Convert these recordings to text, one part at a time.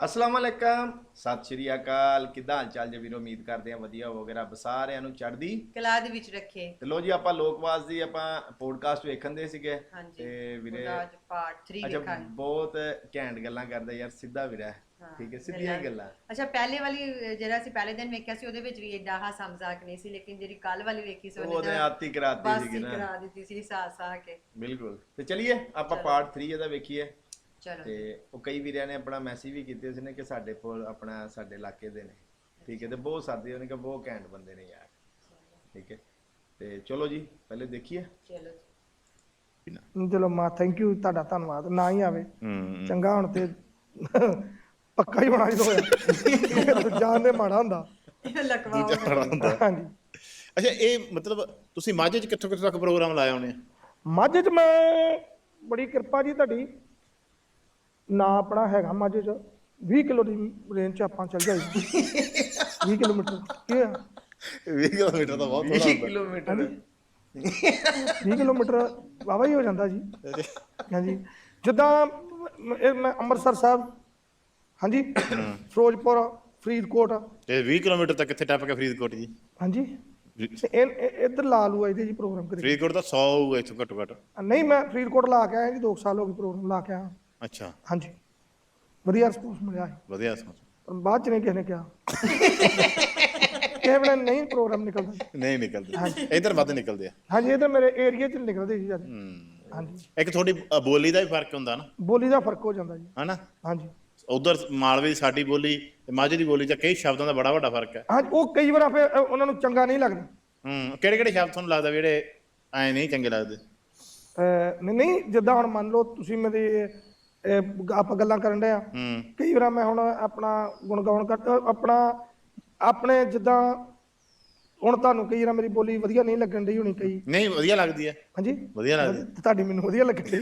ਅਸਲਾਮ ਵਾਲੇਕਮ ਸਤਿ ਸ਼੍ਰੀ ਅਕਾਲ। ਕਿੱਦਾਂ ਹਾਲ ਚਾਲ ਜੀ ਵੀਰੋ? ਉਮੀਦ ਕਰਦੇ ਆ ਵਧੀਆ ਹੋਵੋਗੇ। ਰੱਬ ਸਾਰਿਆਂ ਨੂੰ ਚੜ੍ਹਦੀ ਕਲਾ ਦੇ ਵਿੱਚ ਰੱਖੇ। ਤੇ ਲੋ ਜੀ ਆਪਾਂ ਲੋਕਵਾਸ ਦੀ ਆਪਾਂ ਪੋਡਕਾਸਟ ਵੇਖਣ ਦੇ ਸੀਗੇ। ਹਾਂਜੀ। ਤੇ ਵੀਰੇ ਉਹਦਾ ਅੱਜ ਪਾਰਟ 3 ਅੱਛਾ ਵੇਖਾਂਗੇ। ਬਹੁਤ ਘੈਂਟ ਗੱਲਾਂ ਕਰਦਾ ਯਾਰ ਸਿੱਧਾ ਵੀਰਾ। ਹੈ। ਹਾਂ, ਠੀਕ ਹੈ ਸਿੱਧੀਆਂ ਗੱਲਾਂ। ਅੱਛਾ ਪਹਿਲੇ ਵਾਲੀ ਅਹ, ਜਿਹੜਾ ਅਸੀਂ ਪਹਿਲੇ ਦਿਨ ਵੇਖਿਆ ਸੀ ਉਹਦੇ ਵਿੱਚ ਵੀ ਏਡਾ ਹਾਸਾ ਮਜ਼ਾਕ ਨਹੀਂ ਸੀ ਲੇਕਿਨ ਜਿਹੜੀ ਕੱਲ ਵਾਲੀ ਵੇਖੀ ਸੀ ਉਹਨੇ ਤਾਂ ਆਤੀ ਕਰਾਤੀ ਬਸ ਸੀਗੀ ਹੀ ਨਾ। ਕਰਾ ਦਿੱਤੀ ਸੀ ਸਾ ਸਾ ਕੇ। ਬਿਲਕੁਲ। ਤੇ ਚਲਿਏ ਆਪਾਂ ਪਾਰਟ 3 ਇਹਦਾ ਵੇਖੀਏ। ਤੇ ਉਹ ਕਈ ਵੀਰਿਆਂ ਨੇ ਆਪਣਾ ਮੈਸੇਜ ਵੀ ਕੀਤੇ ਸੀ ਨੇ ਕਿ ਸਾਡੇ ਕੋਲ ਆਪਣਾ ਸਾਡੇ ਇਲਾਕੇ ਦੇ ਨੇ। ਠੀਕ ਹੈ ਤੇ ਬਹੁਤ ਸਾਦੇ ਉਹਨੇ ਕਿ ਬਹੁਤ ਘੈਂਟ ਬੰਦੇ ਨੇ ਯਾਰ। ਠੀਕ ਹੈ ਤੇ ਚਲੋ ਜੀ ਪਹਿਲੇ ਦੇਖੀਏ। ਚਲੋ ਚਲੋ ਮਾ ਥੈਂਕ ਯੂ ਤੁਹਾਡਾ ਧੰਨਵਾਦ। ਨਾ ਹੀ ਆਵੇ। ਹੂੰ ਚੰਗਾ ਹੁਣ ਤੇ ਪੱਕਾ ਹੀ ਹੋਣਾ ਜਦੋਂ ਹੋਇਆ। ਜਾਨ ਦੇ ਮਾੜਾ ਹੁੰਦਾ। ਲਕਵਾ ਹੁੰਦਾ। ਹਾਂਜੀ। ਅੱਛਾ ਇਹ ਮਤਲਬ ਤੁਸੀਂ ਮਾਝੇ ਚ ਕਿੱਥੋਂ ਕਿੱਥੋਂ ਤੱਕ ਪ੍ਰੋਗਰਾਮ ਲਾਇਆ ਹੋਣੇ ਮਾਝੇ 'ਚ ਮੈਂ ਬੜੀ ਕਿਰਪਾ ਜੀ ਤੁਹਾਡੀ। ਨਾ ਆਪਣਾ ਹੈਗਾ ਮਾਝੇ 'ਚ 20 ਕਿਲੋ ਦੀ ਰੇਂਜ 'ਚ ਆਪਾਂ ਚੱਲ ਜਾਈ 20 ਕਿਲੋਮੀਟਰ ਕੀ ਆ? 20 ਕਿਲੋਮੀਟਰ ਤਾਂ ਬਹੁਤ ਥੋੜਾ 20 ਹੁੰਦਾ ਕਿਲੋਮੀਟਰ 20 ਕਿਲੋਮੀਟਰ ਵਾਵਾ ਹੀ ਹੋ ਜਾਂਦਾ ਜੀ। ਹਾਂਜੀ। ਜਿੱਦਾਂ ਮ- ਇਹ ਮੈਂ ਅੰਮ੍ਰਿਤਸਰ ਸਾਹਿਬ ਹਾਂਜੀ। ਫਿਰੋਜ਼ਪੁਰ ਫਰੀਦਕੋਟ। ਤੇ 20 ਕਿਲੋਮੀਟਰ ਤੱਕ ਕਿੱਥੇ ਟੱਪ ਕੇ ਫਰੀਦਕੋਟ ਜੀ। ਹਾਂਜੀ। ਤੇ ਇਹ ਇਹ- ਇੱਧਰ ਲਾ ਲੂ ਇਹਦੇ ਜੀ ਪ੍ਰੋਗਰਾਮ ਕਰੀ ਫਰੀਦਕੋਟ ਤਾਂ 100 ਹੋਊਗਾ ਇੱਥੋਂ ਘੱਟੋ ਘੱਟ। ਨਹੀਂ ਮੈਂ ਫਰੀਦਕੋਟ ਲਾ ਕੇ ਆਇਆ ਜੀ 2 ਸਾਲ ਹੋ ਗਏ ਪ੍ਰੋਗਰਾਮ ਲਾ ਕੇ ਆਇਆ। ਅੱਛਾ। ਹਾਂਜੀ। ਵਧੀਆ ਰਿਸਪੌਂਸ ਮਿਲਿਆ ਹੈ ਵਧੀਆ ਸਮਝ ਪਰ ਬਾਅਦ ਚ ਨਹੀਂ ਕਿਸੇ ਨੇ ਕਿਹਾ। ਕਿਸੇ ਵੇਲੇ ਨਹੀਂ ਪ੍ਰੋਗਰਾਮ ਨਿਕਲਦਾ ਨਹੀਂ ਨਿਕਲਦੇ। ਇਧਰ ਵੱਧ ਨਿਕਲਦੇ ਆ। ਹਾਂਜੀ ਇਹ ਤਾਂ ਮੇਰੇ ਏਰੀਆ ਚ ਨਿਕਲਦੇ ਜੀ ਜਦ ਹੂੰ। ਹਾਂਜੀ। ਇੱਕ ਤੁਹਾਡੀ ਅ, ਬੋਲੀ ਦਾ ਵੀ ਫ਼ਰਕ ਹੁੰਦਾ ਨਾ। ਬੋਲੀ ਦਾ ਫ਼ਰਕ ਹੋ ਜਾਂਦਾ ਜੀ। ਹਨਾ? ਹਾਂਜੀ। ਉਧਰ ਮਾਲਵੇ ਦੀ ਸਾਡੀ ਬੋਲੀ ਤੇ ਮਾਝੇ ਦੀ ਬੋਲੀ ਚ ਕਈ ਸ਼ਬਦਾਂ ਦਾ ਬੜਾ ਵੱਡਾ ਫ਼ਰਕ ਹੈ। ਹਾਂਜੀ ਉਹ ਕਈ ਵਾਰ ਫਿਰ ਅ, ਉਹਨਾਂ ਨੂੰ ਚੰਗਾ ਨਹੀਂ ਲੱਗਦਾ। ਹੂੰ ਕਿਹੜੇ ਕਿਹੜੇ ਸ਼ਬਦ ਤੁਹਾਨੂੰ ਲੱਗਦਾ ਵੀ ਜਿਹੜੇ ਐ ਨਹੀਂ ਚੰਗੇ ਲੱਗਦੇ? ਅ, ਨਹੀਂ ਨਹੀਂ ਜਿੱਦਾਂ ਹੁਣ ਮੰਨ ਲਓ ਤੁਸੀਂ ਮੇਰੇ ਆਪਾਂ ਗੱਲਾਂ ਕਰਨ ਡਏ ਆ। ਹੂੰ। ਕਈ ਵਾਰ ਮੈਂ ਹੁਣ ਆਪਣਾ ਗੁਣਗਾਉਣ ਕਰ ਆਪਣਾ ਆਪਣੇ ਜਿੱਦਾਂ ਹੁਣ ਤੁਹਾਨੂੰ ਕਈ ਵਾਰ ਮੇਰੀ ਬੋਲੀ ਵਧੀਆ ਨਹੀਂ ਲੱਗਣ ਡਈ ਹੋਣੀ ਕਈ। ਨਹੀਂ ਵਧੀਆ ਲੱਗਦੀ ਹੈ ਹਾਂਜੀ? ਵਧੀਆ ਲੱਗਦੀ ਤੁਹਾਡੀ ਮੈਨੂੰ ਵਧੀਆ ਲੱਗਦੀ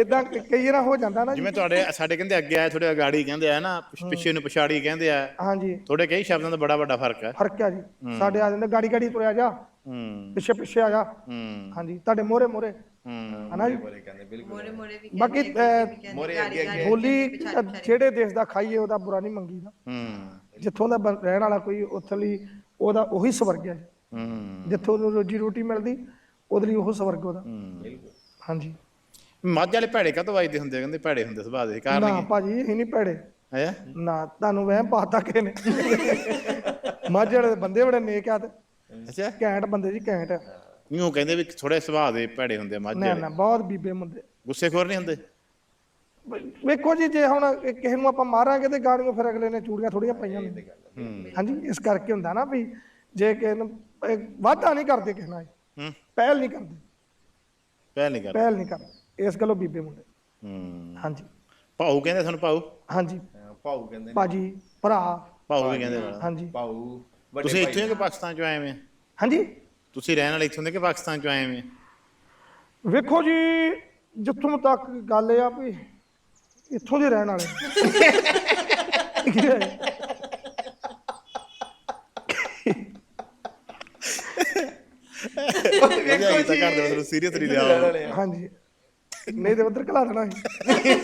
ਇਦਾਂ ਕਈ ਵਾਰ ਹੋ ਜਾਂਦਾ ਨਾ ਜਿਵੇਂ ਤੁਹਾਡੇ ਸਾਡੇ ਕਹਿੰਦੇ ਅੱਗੇ ਆਏ ਥੋੜੇ ਅਗਾੜੀ ਕਹਿੰਦੇ ਆ ਨਾ ਪਿਛ- ਪਿੱਛੇ ਨੂੰ ਪਛਾੜੀ ਕਹਿੰਦੇ ਆ। ਹਾਂਜੀ। ਥੋੜੇ ਕਈ ਸ਼ਬਦਾਂ ਦਾ ਬੜਾ ਵੱਡਾ ਫ਼ਰਕ ਹੈ ਫ਼ਰਕ ਆ ਜੀ। ਸਾਡੇ ਆ ਜਾਂਦੇ ਗਾੜੀ ਗਾੜੀ ਤੁਰਿਆ ਜਾ। ਹੂੰ। ਪਿੱਛੇ ਪਿੱਛੇ ਆ ਜਾ। ਹੂੰ। ਹਾਂਜੀ ਤੁਹਾਡੇ ਮੋਰੇ ਮੋਰੇ ਹੂੰ। ਹਨਾ ਜੀ? ਬੋਲੇ ਕਹਿੰਦੇ ਬਿਲਕੁਲ। ਮੋਰੇ ਮੋਰੇ ਵੀ ਬਾਕੀ, ਕਹਿੰਦੇ, ਅੱਗੇ ਵੀ ਮੋਰੇ ਗਾੜੀ- ਅੱਗੇ- ਗਾੜੀ, ਬੋਲੀ। ਜਿਹੜੇ ਦੇਸ਼ ਦਾ ਖਾਈਏ ਉਹਦਾ ਬੁਰਾ ਨਹੀਂ ਮੰਗੀਦਾ ਹੂੰ। ਜਿੱਥੋਂ ਦਾ ਬ- ਰਹਿਣ ਵਾਲਾ ਕੋਈ ਉੱਥੇ ਲਈ ਉਹਦਾ ਉਹੀ ਸਵਰਗ ਹੈ। ਹੂੰ। ਜਿੱਥੋਂ ਨੂੰ ਰੋਜੀ ਰੋਟੀ ਮਿਲਦੀ ਉਹਦੇ ਲਈ ਉਹ ਸਵਰਗ ਉਹਦਾ। ਬਿਲਕੁਲ। ਹਾਂਜੀ। ਮੱਝ ਵਾਲੇ ਭੈੜੇ ਕਾਹਤੋਂ ਵੱਜਦੇ ਹੁੰਦੇ ਆ? ਕਹਿੰਦੇ ਭੈੜੇ ਹੁੰਦੇ ਸੁਭਾਅ ਦੇ ਕਾਰਨ ਨਾ ਭਾਜੀ ਇਹ ਨਹੀਂ ਭੈੜੇ। ਹੈ? ਨਾ ਤੁਹਾਨੂੰ ਵਹਿਮ ਪਾਤਾ ਕਿਸੇ ਨੇ। ਮਾਝੇ ਵਾਲੇ ਬੰਦੇ ਬੜੇ ਨੇਕ ਆ ਤੇ। ਅੱਛਾ। ਘੈਂਟ ਬੰਦੇ ਜੀ ਘੈਂਟ। ਨਹੀਂ ਉਹ ਕਹਿੰਦੇ ਵੀ ਥੋੜੇ ਸੁਭਾਅ ਦੇ ਭੈੜੇ ਹੁੰਦੇ ਮੱਝ ਨਾ ਨਾ ਬਹੁਤ ਬੀਬੇ ਮੁੰਡੇ ਗੁੱਸੇਖੋਰ ਨਹੀਂ ਹੁੰਦੇ? ਵੇਖੋ ਜੀ ਜੇ ਹੁਣ ਕਿਸੇ ਨੂੰ ਆਪਾਂ ਮਾਰਾਂਗੇ ਤੇ ਗਾੜੀਆਂ ਫਿਰ ਅਗਲੇ ਨੇ ਚੂੜੀਆਂ ਥੋੜੀਆਂ ਪਾਈਆਂ ਨੇ ਹੂੰ। ਹਾਂਜੀ ਇਸ ਕਰਕੇ ਹੁੰਦਾ ਨਾ ਵੀ ਜੇ ਕਿਸੇ ਨੂੰ ਵਾਅਦਾ ਨਹੀਂ ਕਰਦੇ ਕਿਸੇ ਨਾਲ। ਹੂੰ। ਪਹਿਲ ਨਹੀਂ ਕਰਦੇ। ਪਹਿਲ ਨਹੀਂ ਕਰ ਪਹਿਲ ਨਹੀਂ ਕਰਦੇ। ਇਸ ਗੱਲੋਂ ਬੀਬੇ ਮੁੰਡੇ। ਹੂੰ। ਹਾਂਜੀ। ਭਾਊ ਕਹਿੰਦੇ ਤੁਹਾਨੂੰ ਭਾਊ? ਹਾਂਜੀ। ਹਾਂ, ਭਾਊ ਕਹਿੰਦੇ ਨੇ। ਭਾਜੀ ਭਰਾ। ਭਾਊ ਵੀ ਕਹਿੰਦੇ ਹਾਂਜੀ। ਵੱਡੇ ਤੁਸੀਂ ਇੱਥੋਂ ਹੀ ਕਿ ਪਾਕਿਸਤਾਨ ਚੋਂ ਆਏ ਆ? ਹਾਂਜੀ? ਤੁਸੀਂ ਰਹਿਣ ਵਾਲੇ ਇੱਥੋਂ ਦੇ ਕਿ ਪਾਕਿਸਤਾਨ ਚੋਂ ਆਏ ਆ ਵੇਖੋ ਜੀ ਜਿੱਥੋਂ ਤੱਕ ਗੱਲ ਇਹ ਆ ਵੀ ਇੱਥੋਂ ਦੇ ਰਹਿਣ ਵਾਲੇ। ਵਧੀਆ ਕੀਤਾ ਘਰ ਦੇ ਮਤਲਬ ਸੀਰੀਅਸ ਨਹੀਂ ਲਿਆ ਹਾਂਜੀ। ਨਹੀਂ ਤੇ ਉਧਰ ਕਲਾ ਦੇਣਾ ਸੀ।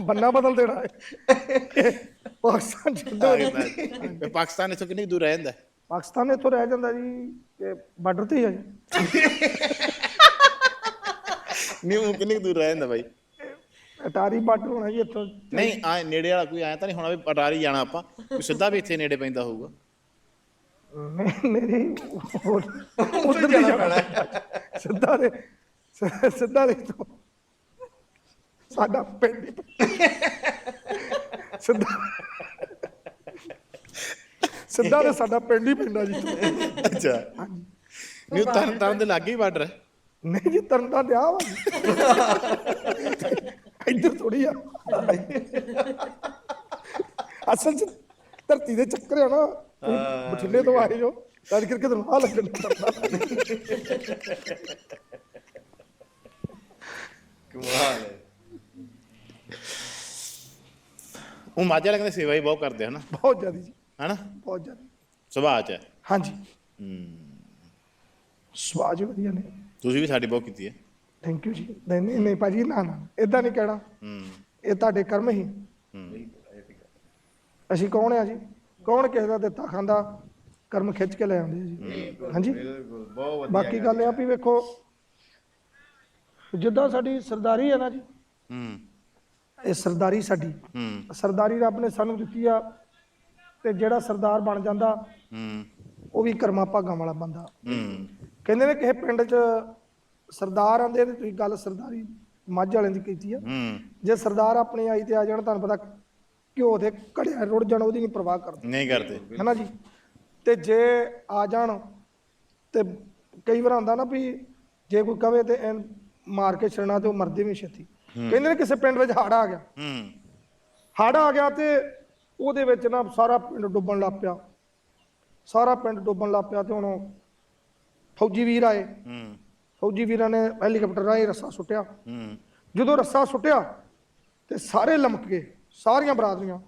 ਬੰਨਾ ਬਦਲ ਦੇਣਾ। ਹੈ ਪਾਕਿਸਤਾਨ ਛੱਡੋ। ਪਾਕਿਸਤਾਨ ਇੱਥੋਂ ਕਿੰਨੀ ਦੂਰ ਰਹਿ ਜਾਂਦਾ? ਹੈ? ਪਾਕਿਸਤਾਨ ਇੱਥੋਂ ਰਹਿ ਜਾਂਦਾ ਜੀ ਬਾਰਡਰ ਤੇ ਹੀ ਆ ਜੀ। ਨਹੀਂ ਉਹ ਕਿੰਨੀ ਕੁ ਦੂਰ ਰਹਿ ਜਾਂਦਾ ਬਾਈ। ਅਟਾਰੀ ਬਾਰਡਰ ਹੋਣਾ ਜੀ ਇੱਥੋਂ। ਨਹੀਂ ਆ ਨੇੜੇ ਵਾਲਾ ਕੋਈ ਆਇਆ ਤਾਂ ਨਹੀਂ ਹੋਣਾ ਵੀ ਪਟਾਰੀ ਜਾਣਾ ਆਪਾਂ। ਕੋਈ ਸਿੱਧਾ ਵੀ ਇੱਥੇ ਨੇੜੇ ਪੈਂਦਾ ਹੋਊਗਾ। ਨਹੀਂ ਉਧਰ ਜਾਣਾ ਪੈਣਾ। ਸਿੱਧਾ ਦੇ ਸਿੱਧਾ ਦੇ ਤੋਂ ਸਾਡਾ ਪਿੰਡ ਸਿੱਧਾ ਸਿੱਧਾ ਦੇ ਸਾਡਾ ਪਿੰਡ ਹੀ ਪੈਂਦਾ ਜੀ। ਅੱਛਾ। ਉਹ ਤਰਨ ਤਰਨ ਦੇ ਲਾਗੇ ਹੀ ਬਾਰਡਰ ਹੈ। ਨਹੀਂ ਜੀ ਤਰਨਤਾ ਦਿਆ ਵਾ ਇੱਧਰ ਥੋੜੀ ਆ। ਅਸਲ ਚ ਧਰਤੀ ਦੇ ਚੱਕਰ ਆ ਨਾ ਤੁਸੀਂ ਬਠਿੰਡੇ ਤੋਂ ਆਏ ਜੋ ਤਾਂ ਕਰਕੇ ਤੁਹਾਨੂੰ ਆ ਲੱਗਣ ਕਮਾਲ ਹੈ। ਉਹ ਮਾਝੇ ਕਹਿੰਦੇ ਸੇਵਾ ਹੀ ਬਹੁਤ ਕਰਦੇ ਹਨ? ਬਹੁਤ ਜ਼ਿਆਦਾ ਜੀ। ਹਨਾ? ਬਹੁਤ ਜ਼ਿਆਦਾ। ਸੁਭਾਅ ਚ ਹੈ। ਹਾਂਜੀ। ਸਵਾਜ ਵਧੀਆ ਨੇ। ਤੁਸੀਂ ਵੀ ਸਾਡੀ ਬਹੁਤ ਕੀਤੀ ਹੈ। ਥੈਂਕ ਯੂ ਜੀ। ਨਹੀਂ ਨਹੀਂ ਨਹੀਂ ਭਾਜੀ ਨਾ ਨਾ। ਇਦਾਂ ਨਹੀਂ ਕਹਿਣਾ। ਹੂੰ। ਇਹ ਤੁਹਾਡੇ ਕਰਮ ਹੀ। ਅਸੀਂ ਕੌਣ ਆ ਜੀ? ਕੌਣ ਕਿਸੇ ਦਾ ਦਿੱਤਾ ਖਾਂਦਾ? ਕਰਮ ਖਿੱਚ ਕੇ ਲੈ ਆਉਂਦੇ ਆ ਜੀ। ਹਾਂਜੀ ਬਿਲਕੁਲ। ਬਹੁਤ ਵਧੀਆ ਬਾਕੀ ਗੱਲ ਇਹ ਆ ਵੀ ਵੇਖੋ ਜਿੱਦਾਂ ਸਾਡੀ ਸਰਦਾਰੀ ਹੈ ਨਾ ਜੀ। ਹੂੰ। ਇਹ ਸਰਦਾਰੀ ਸਾਡੀ। ਹੂੰ। ਸਰਦਾਰੀ ਰੱਬ ਨੇ ਸਾਨੂੰ ਦਿੱਤੀ ਆ। ਤੇ ਜਿਹੜਾ ਸਰਦਾਰ ਬਣ ਜਾਂਦਾ ਹੂੰ। ਉਹ ਵੀ ਕਰਮਾ ਭਾਗਾਂ ਵਾਲਾ ਬੰਦਾ। ਹੂੰ। ਕਹਿੰਦੇ ਨੇ ਕਿਸੇ ਪਿੰਡ 'ਚ ਸਰਦਾਰ ਆਂਦੇ ਤੇ ਤੁਸੀਂ ਗੱਲ ਸਰਦਾਰੀ ਮੱਝ ਵਾਲਿਆਂ ਦੀ ਕੀਤੀ ਆ। ਹੂੰ। ਜੇ ਸਰਦਾਰ ਆਪਣੀ ਆਈ ਤੇ ਆ ਜਾਣ ਤੁਹਾਨੂੰ ਪਤਾ ਘਿਓ ਦੇ ਘੜਿਆ ਰੁੜ ਜਾਣ ਉਹਦੀ ਨਹੀਂ ਪਰਵਾਹ ਕਰਦੇ। ਨਹੀਂ ਕਰਦੇ। ਹੈ ਨਾ ਜੀ? ਤੇ ਜੇ ਆ ਜਾਣ ਤੇ ਕਈ ਵਾਰ ਆਉਂਦਾ ਨਾ ਵੀ ਜੇ ਕੋਈ ਕਵੇ ਤੇ ਐਨ ਮਾਰ ਕੇ ਛੜਨਾ ਤੇ ਉਹ ਮਰਦੇ ਵੀ ਛੇਤੀ। ਕਹਿੰਦੇ ਨੇ ਕਿਸੇ ਪਿੰਡ ਵਿੱਚ ਹੜ ਆ ਗਿਆ। ਹੂੰ। ਹੜ ਆ ਗਿਆ ਤੇ ਉਹਦੇ ਵਿੱਚ ਨਾ ਸਾਰਾ ਪਿੰਡ ਡੁੱਬਣ ਲੱਗ ਪਿਆ। ਸਾਰਾ ਪਿੰਡ ਡੁੱਬਣ ਲੱਗ ਪਿਆ ਤੇ ਹੁਣ ਫੌਜੀ ਵੀਰ ਆਏ। ਹੂੰ। ਫੌਜੀ ਵੀਰਾਂ ਨੇ ਹੈਲੀਕਾਪਟਰ ਰਾਹੀਂ ਰੱਸਾ ਸੁੱਟਿਆ। ਹੂੰ। ਜਦੋਂ ਰੱਸਾ ਸੁੱਟਿਆ ਤੇ ਸਾਰੇ ਲਮਕ ਗਏ ਸਾਰੀਆਂ ਬਰਾਦਰੀਆਂ।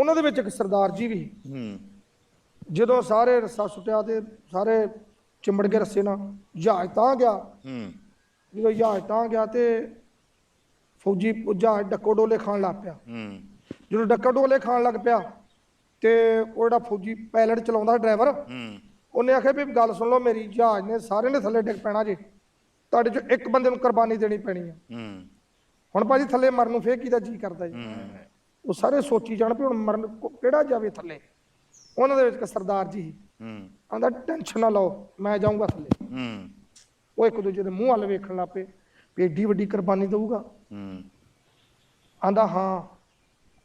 ਉਹਨਾਂ ਦੇ ਵਿੱਚ ਇੱਕ ਸਰਦਾਰ ਜੀ ਵੀ। ਹੂੰ। ਜਦੋਂ ਸਾਰੇ ਰੱਸਾ ਸੁੱਟਿਆ ਤੇ ਸਾਰੇ ਚਿੰਬੜ ਗਏ ਰੱਸੇ ਨਾਲ ਜਹਾਜ਼ ਤਾਂ ਗਿਆ। ਹੂੰ। ਜਦੋਂ ਜਹਾਜ਼ ਤਾਂ ਗਿਆ ਤੇ ਫੌਜੀ ਜਹਾਜ਼ ਡੱਕੋ ਡੋਲੇ ਖਾਣ ਲੱਗ ਪਿਆ। ਹੂੰ। ਜਦੋਂ ਡੱਕਾ ਡੋਲੇ ਖਾਣ ਲੱਗ ਪਿਆ ਤੇ ਉਹ ਜਿਹੜਾ ਫੌਜੀ ਪਾਇਲਟ ਚਲਾਉਂਦਾ ਡਰਾਈਵਰ ਹੂੰ। ਉਹਨੇ ਆਖਿਆ ਵੀ ਗੱਲ ਸੁਣ ਲਓ ਮੇਰੀ ਜਹਾਜ਼ ਨੇ ਸਾਰੇ ਨੇ ਥੱਲੇ ਡਿੱਗ ਪੈਣਾ ਜੇ। ਤੁਹਾਡੇ ਚੋਂ ਇੱਕ ਬੰਦੇ ਨੂੰ ਕੁਰਬਾਨੀ ਦੇਣੀ ਪੈਣੀ ਆ। ਹੂੰ। ਹੁਣ ਭਾਜੀ ਥੱਲੇ ਮਰਨ ਨੂੰ ਫੇਰ ਕਿਹਦਾ ਜੀ ਕਰਦਾ ਜੀ? ਉਹ ਸਾਰੇ ਸੋਚੀ ਜਾਣ ਵੀ ਹੁਣ ਮਰਨ ਕਿਹੜਾ ਜਾਵੇ ਥੱਲੇ। ਉਹਨਾਂ ਦੇ ਵਿੱਚ ਇੱਕ ਸਰਦਾਰ ਜੀ। ਹੂੰ। ਆਂਦਾ ਟੈਨਸ਼ਨ ਨਾ ਲਓ ਮੈਂ ਜਾਊਂਗਾ ਥੱਲੇ। ਹੂੰ। ਉਹ ਇੱਕ ਦੂਜੇ ਦੇ ਮੂੰਹ ਵੱਲ ਵੇਖਣ ਲੱਪੇ ਵੀ ਏਡੀ ਵੱਡੀ ਕੁਰਬਾਨੀ ਦਊਗਾ। ਹੂੰ। ਆਂਦਾ ਹਾਂ।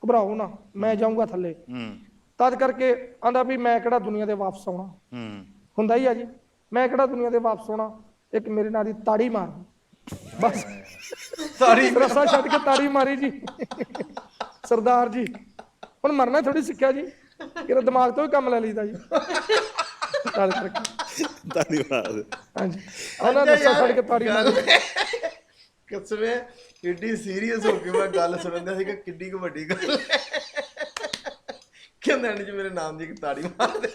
ਘਬਰਾਓ ਨਾ ਮੈਂ ਜਾਊਂਗਾ ਥੱਲੇ। ਹੂੰ। ਤਦ ਕਰਕੇ ਆਂਦਾ ਵੀ ਮੈਂ ਕਿਹੜਾ ਦੁਨੀਆ ਦੇ ਵਾਪਸ ਆਉਣਾ? ਹੂੰ। ਹੁੰਦਾ ਹੀ ਆ ਜੀ। ਮੈਂ ਕਿਹੜਾ ਦੁਨੀਆ ਦੇ ਵਾਪਸ ਆਉਣਾ? ਇੱਕ ਮੇਰੇ ਨਾਲ ਦੀ ਤਾੜੀ ਮਾਰ। ਬਸ। ਤਾੜੀ ਰਸਾ ਛੱਡ ਕੇ ਤਾੜੀ ਮਾਰੀ ਜੀ। ਸਰਦਾਰ ਜੀ ਹੁਣ ਮਰਨਾ ਥੋੜੀ ਸਿੱਖਿਆ ਜੀ। ਇਹਦਾ ਦਿਮਾਗ ਤੋਂ ਵੀ ਕੰਮ ਲੈ ਲਈਦਾ ਜੀ। ਕਰਕੇ। ਧੰਨਵਾਦ ਹਾਂਜੀ। ਉਹਨਾਂ ਨੇ ਰਸਾ ਛੱਡ ਕੇ ਤਾੜੀ ਮਾਰੀ। ਕਸਮੇ ਕਿੱਡੀ ਸੀਰੀਅਸ ਹੋ ਕੇ ਮੈਂ ਗੱਲ ਸੁਣਦਾ ਸੀ ਕਿ ਕਿੱਡੀ ਕੁ ਵੱਡੀ ਗੱਲ ਹੈ। ਕਹਿੰਦਾ ਨਹੀਂ ਜੀ ਮੇਰੇ ਨਾਮ ਦੀ ਇੱਕ ਤਾੜੀ ਮਾਰ ਦੇ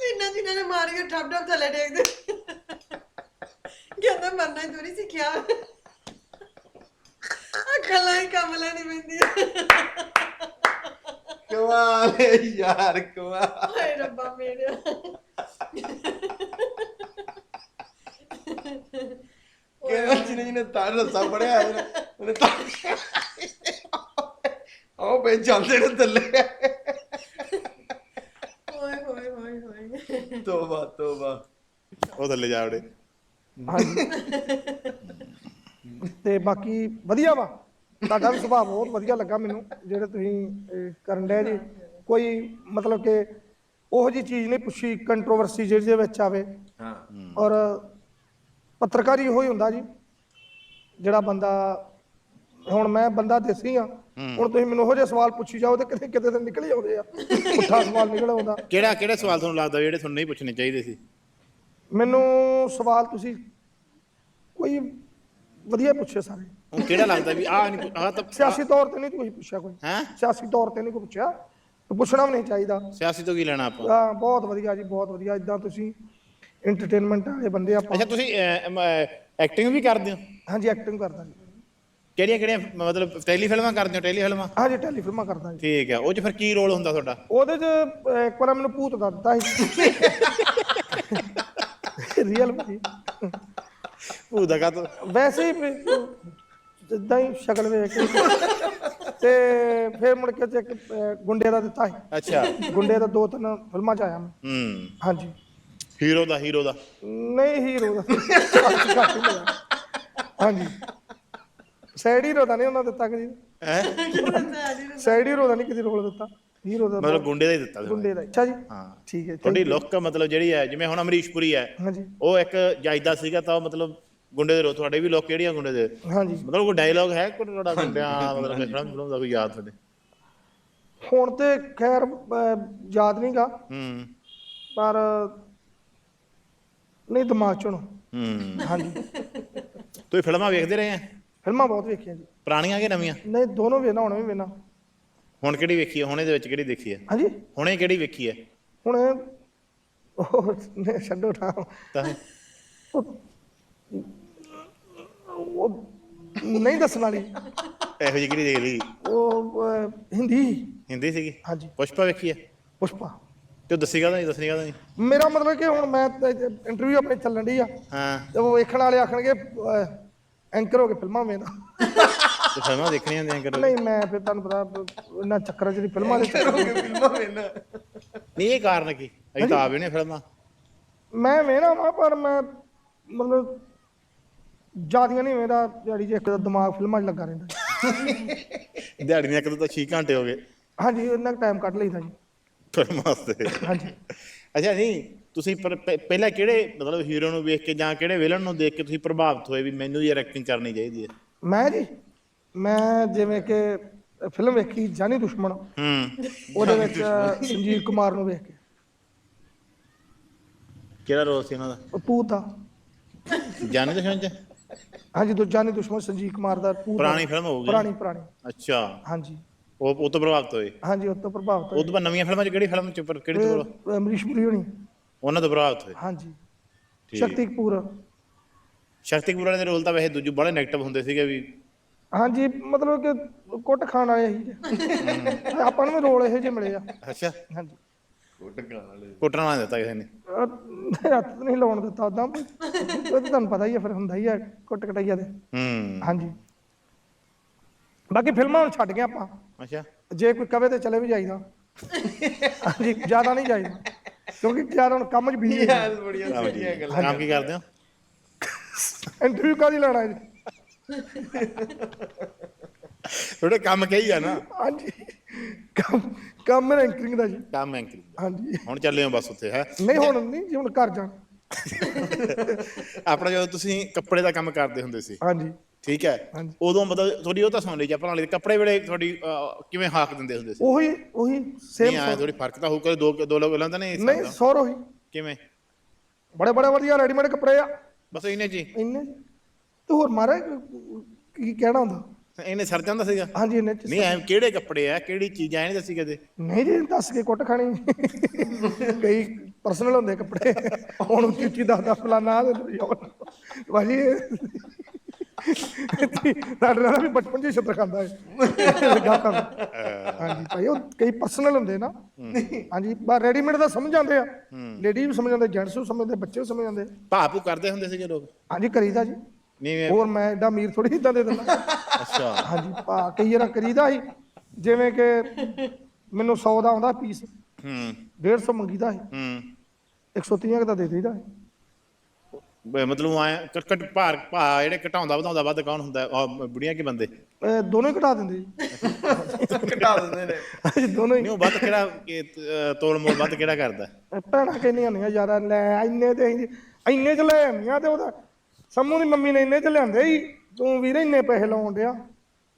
ਜਿੰਨਾ ਜਿੰਨਾ ਨੇ ਮਾਰ ਕੇ ਠੱਪ ਠੱਪ ਥੱਲੇ ਡੇਗਦੇ ਕਹਿੰਦਾ ਮਰਨਾ ਹੀ ਥੋੜੀ ਸਿੱਖਿਆ। ਅਕਲਾਂ ਹੀ ਕੰਮ ਲੈਣੀ ਪੈਂਦੀ ਕਮਾਲ ਹੈ ਯਾਰ ਕਮਾਲ। ਹਾਏ ਰੱਬਾ ਮੇਰੇ। ਕਹਿੰਦਾ ਜਿਹਨੇ ਜਿਹਨੇ ਤਾੜ ਰੱਸਾ ਫੜਿਆ ਉਹਨੇ ਉਹਨੇ ਤਾੜ ਉਹ ਪੇ ਜਾਂਦੇ ਨੇ ਥੱਲੇ। ਓਏ ਹੋਏ ਹੋਏ ਹੋਏ। ਤੋਬਾ ਤੋਬਾ। ਉਹ ਥੱਲੇ ਜਾ ਵੜੇ। ਹਾਂਜੀ। ਤੇ ਬਾਕੀ ਵਧੀਆ ਵਾ। ਤੁਹਾਡਾ ਵੀ ਸੁਭਾਅ ਬਹੁਤ ਵਧੀਆ ਲੱਗਾ ਮੈਨੂੰ ਜਿਹੜੇ ਤੁਸੀਂ ਕਰਨ ਡਏ ਜੀ। ਕੋਈ ਮਤਲਬ ਕਿ ਉਹੋ ਜੀ ਚੀਜ਼ ਨਹੀਂ ਪੁੱਛੀ ਕੰਟਰੋਵਰਸੀ ਜਿਹੜੀ ਦੇ ਵਿੱਚ ਆਵੇ। ਹਾਂ। ਔਰ ਪੱਤਰਕਾਰੀ ਹੀ ਹੁੰਦਾ ਜੀ। ਜਿਹੜਾ ਬੰਦਾ ਹੁਣ ਮੈਂ ਬੰਦਾ ਦੇਸੀ ਆ ਹੁਣ ਤੁਸੀਂ ਮੈਨੂੰ ਉਹੋ ਜਿਹੇ ਸਵਾਲ ਪੁੱਛੀ ਜਾਓ ਤੇ ਕਿਤੇ ਕਿਤੇ ਤੇ ਨਿਕਲ ਹੀ ਆਉਂਦੇ ਆ। ਪੁੱਠਾ ਸਵਾਲ ਨਿਕਲ ਆਉਂਦਾ। ਕਿਹੜਾ ਕਿਹੜੇ ਸਵਾਲ ਤੁਹਾਨੂੰ ਲੱਗਦਾ ਜਿਹੜੇ ਤੁਹਾਨੂੰ ਨਹੀਂ ਪੁੱਛਣੇ ਚਾਹੀਦੇ ਸੀ? ਮੈਨੂੰ ਸਵਾਲ ਤੁਸੀਂ ਕੋਈ ਵਧੀਆ ਪੁੱਛੇ ਸਾਰੇ। ਉਹ ਕਿਹੜਾ ਲੱਗਦਾ ਵੀ ਆਹ ਨਹੀਂ ਆਹ ਤਾਂ ਸਿਆਸੀ ਤੌਰ ਤੇ ਨਹੀਂ ਕੋਈ ਪੁੱਛਿਆ ਕੋਈ। ਹੈ? ਸਿਆਸੀ ਤੌਰ ਤੇ ਨਹੀਂ ਕੋਈ ਪੁੱਛਿਆ। ਪੁੱਛਣਾ ਵੀ ਨਹੀਂ ਚਾਹੀਦਾ। ਸਿਆਸੀ ਤੋਂ ਕੀ ਲੈਣਾ ਆਪਾਂ? ਹਾਂ ਬਹੁਤ ਵਧੀਆ ਜੀ ਬਹੁਤ ਵਧੀਆ। ਇਦਾਂ ਤੁਸੀਂ ਐਂਟਰਟੇਨਮੈਂਟ ਵਾਲੇ ਬੰਦੇ ਆਪਾਂ ਅੱਛਾ ਤੁਸੀਂ ਐਕਟਿੰਗ ਵੀ ਕਰਦੇ ਹੋ? ਹਾਂਜੀ ਐਕਟਿੰਗ ਕਰਦਾ ਜੀ। ਕਿਹੜੀਆਂ ਕਿਹੜੀਆਂ ਮਤਲਬ ਟੈਲੀ ਫਿਲਮਾਂ ਕਰਦੇ ਹੋ ਟੈਲੀ ਫਿਲਮਾਂ? ਹਾਂਜੀ ਟੈਲੀ ਫਿਲਮਾਂ ਕਰਦਾ ਜੀ। ਠੀਕ ਹੈ ਉਹ ਚ ਫਿਰ ਕੀ ਰੋਲ ਹੁੰਦਾ ਤੁਹਾਡਾ? ਉਹਦੇ ਚ ਅਹ, ਇੱਕ ਵਾਰ ਮੈਨੂੰ ਭੂਤ ਦਾ ਦਿੱਤਾ ਸੀ। ਰੀਅਲ ਭਾਜੀ ਭੂਤ ਦਾ ਕਾ ਵੈਸੇ ਹੀ ਵੀ ਜਿੱਦਾਂ ਹੀ ਸ਼ਕਲ ਵੇਖ ਕੇ। ਤੇ ਫਿਰ ਮੁੜ ਕੇ ਤੇ ਇੱਕ ਅਹ, ਗੁੰਡੇ ਦਾ ਦਿੱਤਾ ਸੀ। ਅੱਛਾ। ਗੁੰਡੇ ਦਾ ਦੋ ਤਿੰਨ ਫਿਲਮਾਂ ਚ ਆਇਆ ਮੈਂ। ਹੂੰ। ਹਾਂਜੀ। ਹੀਰੋ ਦਾ ਹੀਰੋ ਦਾ। ਨਹੀਂ ਹੀਰੋ ਦਾ। ਘੱਟ- ਹੀ। ਹਾਂਜੀ। ਸਾਈਡ ਹੀਰੋ ਦਾ ਨਹੀਂ ਉਹਨਾਂ ਦਿੱਤਾ ਕਦੀ। ਹੈ? ਸਾਈਡ ਹੀਰੋ ਦਾ ਨਹੀਂ ਕਦੀ ਰੋਲ ਦਿੱਤਾ। ਹੀਰੋ ਦਾ ਮਤਲਬ ਗੁੰਡੇ ਦਾ ਹੀ ਦਿੱਤਾ। ਗੁੰਡੇ ਦਾ ਅੱਛਾ ਜੀ। ਹਾਂ। ਠੀਕ ਹੈ ਤੁਹਾਡੀ ਲੁੱਕ ਮਤਲਬ ਜਿਹੜੀ ਹੈ ਜਿਵੇਂ ਹੁਣ ਅਮਰੀਸ਼ਪੁਰੀ ਹੈ ਹਾਂਜੀ। ਉਹ ਇੱਕ ਜਾਇਦਾ ਸੀਗਾ ਤਾਂ ਉਹ ਮਤਲਬ ਗੁੰਡੇ ਦੇ ਰੋ ਤੁਹਾਡੇ ਵੀ ਲੋਕ ਕਿਹੜੀ ਆ ਗੁੰਡੇ ਦੇ? ਹਾਂਜੀ। ਮਤਲਬ ਕੋਈ ਡਾਇਲੌਗ ਹੈ ਕੋਈ ਤੁਹਾਡਾ ਗੁੰਡਿਆਂ ਮਤਲਬ ਫਿਲਮ ਫਿਲਮ ਦਾ ਕੋਈ ਯਾਦ ਤੁਹਾਡੇ? ਹੁਣ ਤੇ ਖੈਰ ਅਹ, ਯਾਦ ਨਹੀਂਗਾ ਹੂੰ। ਪਰ ਨਹੀਂ ਦਿਮਾਗ ਚੋਂ ਨਾ। ਹੂੰ। ਹਾਂਜੀ। ਤੁਸੀਂ ਫਿਲਮਾਂ ਵੇਖਦੇ ਰਹੇ ਆ? ਫਿਲਮਾਂ ਬਹੁਤ ਵੇਖੀਆਂ ਜੀ। ਪੁਰਾਣੀਆਂ ਕਿ ਨਵੀਆਂ? ਨਹੀਂ ਦੋਨੋਂ ਵੇਨਾ ਹੁਣ ਵੀ ਵੇਨਾ ਹੁਣ ਕਿਹੜੀ ਵੇਖੀ ਹੈ? ਹੁਣੇ ਦੇ ਵਿੱਚ ਕਿਹੜੀ ਦੇਖੀ ਹੈ? ਹਾਂਜੀ। ਹੁਣੇ ਕਿਹੜੀ ਵੇਖੀ ਹੈ? ਹੁਣ ਉਹ ਨਹੀਂ, ਛੱਡੋ ਠਾ ਤਾਂ ਉਹ ਨਹੀਂ ਦੱਸਣ ਵਾਲੀ। ਇਹੋ ਜਿਹੀ ਕਿਹੜੀ ਦੇਖ ਲਈ? ਉਹ ਅਹ, ਹਿੰਦੀ। ਹਿੰਦੀ ਸੀਗੀ? ਹਾਂਜੀ। ਪੁਸ਼ਪਾ ਵੇਖੀ ਹੈ? ਪੁਸ਼ਪਾ। ਤੇ ਉਹ ਦੱਸੀ ਨਹੀਂ ਦੱਸਣੀ ਕਾਹਦਾ ਨਹੀਂ ਮੇਰਾ ਮਤਲਬ ਕਿ ਹੁਣ ਮੈਂ ਇੰਟਰਵਿਊ ਆਪਣੀ ਚੱਲਣ ਦੀ ਆ। ਹਾਂ। ਤੇ ਉਹ ਵੇਖਣ ਵਾਲੇ ਆਖਣਗੇ ਐਂਕਰ ਹੋ ਕੇ ਫਿਲਮਾਂ ਵੇਖਦਾ ਤੇ ਫਿਲਮਾਂ ਦੇਖਣੀਆਂ ਹੁੰਦੀਆਂ ਕਰ ਨਹੀਂ ਮੈਂ ਫਿਰ ਤੁਹਾਨੂੰ ਪਤਾ ਇਹਨਾਂ ਚੱਕਰਾਂ ਜਿਹੜੀ ਫਿਲਮਾਂ ਦੇ ਚੱਕਰ ਫਿਲਮਾਂ ਵੇਖਣਾ। ਨਹੀਂ ਇਹ ਕਾਰਨ ਕੀ? ਅਸੀਂ ਤਾਂ ਆਵੇ ਨੇ ਫਿਲਮਾਂ। ਮੈਂ ਵੇਖਣਾ ਵਾ ਪਰ ਮੈਂ ਮਤਲਬ ਜਿਆਦੀਆਂ ਨਹੀਂ ਵੇਖਦਾ ਦਿਹਾੜੀ 'ਚ ਇੱਕ ਦਾ ਦਿਮਾਗ ਫਿਲਮਾਂ 'ਚ ਲੱਗਾ ਰਹਿੰਦਾ। ਦਿਹਾੜੀ ਨੇ ਇੱਕ ਤੋਂ 6 ਘੰਟੇ ਹੋ ਗਏ। ਹਾਂਜੀ ਇੰਨਾ ਟਾਈਮ ਕੱਢ ਲਈਦਾ ਜੀ। ਫਿਲਮਾਂ ਵਾਸਤੇ ਹਾਂਜੀ। ਅੱਛਾ ਨਹੀਂ ਤੁਸੀਂ ਪਰ- ਪਹਿ- ਪਹਿਲਾਂ ਕਿਹੜੇ ਮਤਲਬ ਹੀਰੋ ਨੂੰ ਵੇਖ ਕੇ ਜਾਂ ਕਿਹੜੇ ਵਿਲਨ ਨੂੰ ਦੇਖ ਕੇ ਤੁਸੀਂ ਪ੍ਰਭਾਵਿਤ ਹੋਏ ਵੀ ਮੈਨੂੰ ਯਾਰ ਐਕਟਿੰਗ ਕਰਨੀ ਚਾਹੀਦੀ ਹੈ? ਮੈਂ ਜੀ ਮੈਂ ਜਿਵੇਂ ਕਿ ਫਿਲਮ ਵੇਖੀ ਜਾਨੀ ਦੁਸ਼ਮਣ। ਹੂੰ। ਉਹਦੇ ਵਿੱਚ ਸੰਜੀਵ ਕੁਮਾਰ ਨੂੰ ਵੇਖ ਕੇ। ਕਿਹੜਾ ਰੋਲ ਸੀ ਉਹਨਾਂ ਦਾ? ਉਹ ਪੂਤ ਦਾ ਜਾਣੇ ਦੁਸ਼ਮਣ ਚ? ਹਾਂਜੀ ਦੋ ਜਾਨੀ ਦੁਸ਼ਮਣ ਸੰਜੀਵ ਕੁਮਾਰ ਦਾ ਪੂਤ ਦਾ। ਪੁਰਾਣੀ ਫਿਲਮ ਹੋਊਗੀ। ਪੁਰਾਣੀ ਪੁਰਾਣੀ। ਅੱਛਾ। ਹਾਂਜੀ। ਉਹ ਉਹ ਤੋਂ ਪ੍ਰਭਾਵਿਤ ਹੋਏ। ਹਾਂਜੀ ਉਹ ਤੋਂ ਪ੍ਰਭਾਵਿਤ ਉਹ ਤੋਂ ਬਾਅਦ ਨਵੀਆਂ ਫਿਲਮਾਂ ਚ ਕਿਹੜੀ ਫਿਲਮ ਚ ਪਰ- ਕਿਹੜੀ ਤੋਂ ਅਮਰੀਸ਼ ਪੁਰੀ ਹੋਣੀ। ਉਹਨਾਂ ਤੋਂ ਪ੍ਰਭਾਵਿਤ ਹੋਏ। ਹਾਂਜੀ। ਠੀਕ। ਸ਼ਕਤੀ ਕਪੂਰ ਸ਼ਕਤੀ ਕਪੂਰ ਦੇ ਰੋਲ ਤਾਂ ਵੈਸੇ ਦੂਜੇ ਬੜੇ ਨੈਗੇਟਿਵ ਹੁੰਦੇ ਸੀਗੇ ਵੀ। ਹਾਂਜੀ ਮਤਲਬ ਕਿ ਕੁੱਟ ਖਾਣ ਵਾਲੇ ਜੇ। ਆਪਾਂ ਨੂੰ ਵੀ ਰੋਲ ਇਹੋ ਜਿਹੇ ਮਿਲੇ ਆ। ਅੱਛਾ। ਹਾਂਜੀ। ਵਾਲੇ। ਕੁੱਟਣਾ ਨਾ ਦਿੱਤਾ ਕਿਸੇ ਨੇ? ਅਹ ਹੱਥ ਨਹੀਂ ਲਾਉਣ ਦਿੱਤਾ ਉਦਾਂ ਉਹ ਤਾਂ ਤੁਹਾਨੂੰ ਪਤਾ ਹੀ ਆ ਫਿਰ ਹੁੰਦਾ ਹੀ ਆ ਕੁੱਟ ਕਟਾਈਆ ਦੇ। ਹੂੰ। ਹਾਂਜੀ। ਬਾਕੀ ਫਿਲਮਾਂ ਹੁਣ ਛੱਡ ਗਏ ਆਪਾਂ। ਅੱਛਾ। ਜੇ ਕੋਈ ਕਵੇ ਤੇ ਚਲੇ ਵੀ ਜਾਈਦਾ। ਹਾਂਜੀ ਜ਼ਿਆਦਾ ਨਹੀਂ ਜਾਈਦਾ। ਕਿਉਂਕਿ ਜ਼ਿਆਦਾ ਹੁਣ ਕੰਮ 'ਚ ਬਿਜ਼ੀ ਹੈ ਯਾਰ ਬੜੀਆਂ ਸਿੱਧੀਆਂ ਗੱਲਾਂ ਕੰਮ ਕੀ ਕਰਦੇ ਹੋ? ਇੰਟਰਵਿਊ ਕਾਦੀ ਲੈਣਾ ਜੀ? ਥੋੜੇ ਕੰਮ ਕਹੀ ਆ ਨਾ। ਹਾਂਜੀ। ਕੰਮ ਕੰਮ ਰੈਂਕਿੰਗ ਦਾ ਜੀ। ਕੰਮ ਐਂਕਰਿੰਗ ਹਾਂਜੀ। ਹੁਣ ਚੱਲੇ ਹੋ ਬਸ ਉੱਥੇ ਹੈ? ਨਹੀਂ ਹੁਣ ਨਹੀਂ ਜੀ ਹੁਣ ਘਰ ਜਾਣ। ਆਪਣਾ ਜਦੋਂ ਤੁਸੀਂ ਕੱਪੜੇ ਦਾ ਕੰਮ ਕਰਦੇ ਹੁੰਦੇ ਸੀ। ਹਾਂਜੀ। ਠੀਕ ਹੈ। ਉਦੋਂ ਮਤਲਬ ਥੋੜੀ ਉਹ ਤਾਂ ਲਈ ਜਾਂ ਵਾਲੇ ਕੱਪੜੇ ਵੇਲੇ ਅਹ, ਕਿਵੇਂ ਹਾਕ ਦਿੰਦੇ ਹੁੰਦੇ ਸੀ? ਉਹੀ ਉਹੀ ਨਹੀਂ ਸੇਮ ਆਇਆ ਥੋੜੀ ਫ਼ਰਕ ਤਾਂ ਹੋਊ ਕਦੇ ਦੋ ਦੋ ਲੋਕ ਲੈਂਦਾ ਨਹੀਂ ਇਸ ਨਹੀਂ। ਸੌਰ ਉਹੀ। ਕਿਵੇਂ? ਬੜੇ ਬੜੇ ਵਧੀਆ ਰੈਡੀਮੇਡ ਕੱਪੜੇ ਆ। ਬਸ ਇਹਨੇ ਜੀ ਇੰਨੇ ਚ। ਤੇ ਹੋਰ ਮਾਰਾ ਕੀ ਕਹਿਣਾ ਹੁੰਦਾ? ਇਹਨੇ ਸਰ ਜਾਂਦਾ ਸੀਗਾ? ਹਾਂਜੀ ਚ ਨਹੀਂ ਐ ਕਿਹੜੇ ਕੱਪੜੇ ਆ? ਕਿਹੜੀ ਚੀਜ਼ਾਂ ਇਹਨੇ ਦੱਸੀ ਕਦੇ? ਨਹੀਂ ਜੀ ਦੱਸ ਕੇ ਕੁੱਟ ਖਾਣੀ। ਕਈ ਪਰਸਨਲ ਹੁੰਦੇ ਕੱਪੜੇ। ਹੁਣ ਉੱਚੀ ਉੱਚੀ ਦੱਸਦਾ ਫਲਾਨਾ ਤੇ ਭਾਜੀ ਸਾਡੇ ਨਾਲ ਵੀ ਬਚਪਨ 'ਚ ਹੀ ਛਿੱਤਰ ਖਾਂਦਾ ਹੈ ਕੰਮ ਹਾਂਜੀ ਭਾਈ ਉਹ ਕਈ ਪਰਸਨਲ ਹੁੰਦੇ ਨਾ। ਹਾਂਜੀ ਬਾ ਰੈਡੀਮੇਡ ਦਾ ਸਮਝ ਜਾਂਦੇ ਆ। ਲੇਡੀ ਵੀ ਸਮਝ ਜਾਂਦੇ ਜੈਂਟਸ ਵੀ ਸਮਝਦੇ ਬੱਚੇ ਵੀ ਸਮਝ ਜਾਂਦੇ। ਭਾਪੂ ਕਰਦੇ ਹੁੰਦੇ ਸੀਗੇ ਲੋਕ? ਹਾਂਜੀ ਕਰੀਦਾ ਜੀ। ਨਹੀਂ ਹੋਰ ਮੈਂ ਐਡਾ ਅਮੀਰ ਥੋੜੀ ਇਦਾਂ ਦੇ ਦਿੰਦਾ। ਅੱਛਾ। ਹਾਂਜੀ ਭਾ ਕਈ ਵਾਰ ਕਰੀਦਾ ਸੀ। ਜਿਵੇਂ ਕਿ ਮੈਨੂੰ 100 ਦਾ ਆਉਂਦਾ ਪੀਸ ਹੂੰ। 150 ਮੰਗੀਦਾ ਸੀ। ਹੂੰ। 130 ਦਾ ਦੇ ਦੇਈਦਾ ਸੀ। ਮਤਲਬ ਆਇਆ ਕਟ ਭਾਰ ਭਾ ਜਿਹੜੇ ਘਟਾਉਂਦਾ ਵਧਾਉਂਦਾ ਵੱਧ ਕੌਣ ਹੁੰਦਾ? ਆਹ ਬੁੜੀਆਂ ਕੀ ਬੰਦੇ? ਦੋਨੋਂ ਹੀ ਘਟਾ ਦਿੰਦੇ ਜੀ। ਘਟਾ ਦਿੰਦੇ ਨੇ। ਹਾਂਜੀ ਦੋਨੋਂ ਹੀ। ਉਹ ਵੱਧ ਕਿਹੜਾ ਕਿ, ਅਹ, ਤੋਲ ਮੋਲ ਵੱਧ ਕਿਹੜਾ ਕਰਦਾ? ਇਹ ਭੈਣਾਂ ਕਹਿੰਦੀਆਂ ਹੁੰਦੀਆਂ ਯਾਰ ਲੈ ਇੰਨੇ ਤੇ ਅਸੀਂ ਇੰਨੇ ਚ ਲੈ ਆਉਂਦੀਆਂ ਤੇ ਉਹਦਾ ਸਮੂ ਦੀ ਮੰਮੀ ਨੇ ਇੰਨੇ ਚ ਲਿਆਂਦੇ ਹੀ ਤੂੰ ਵੀਰੇ ਇੰਨੇ ਪੈਸੇ ਲਾਉਣ ਡਿਆ।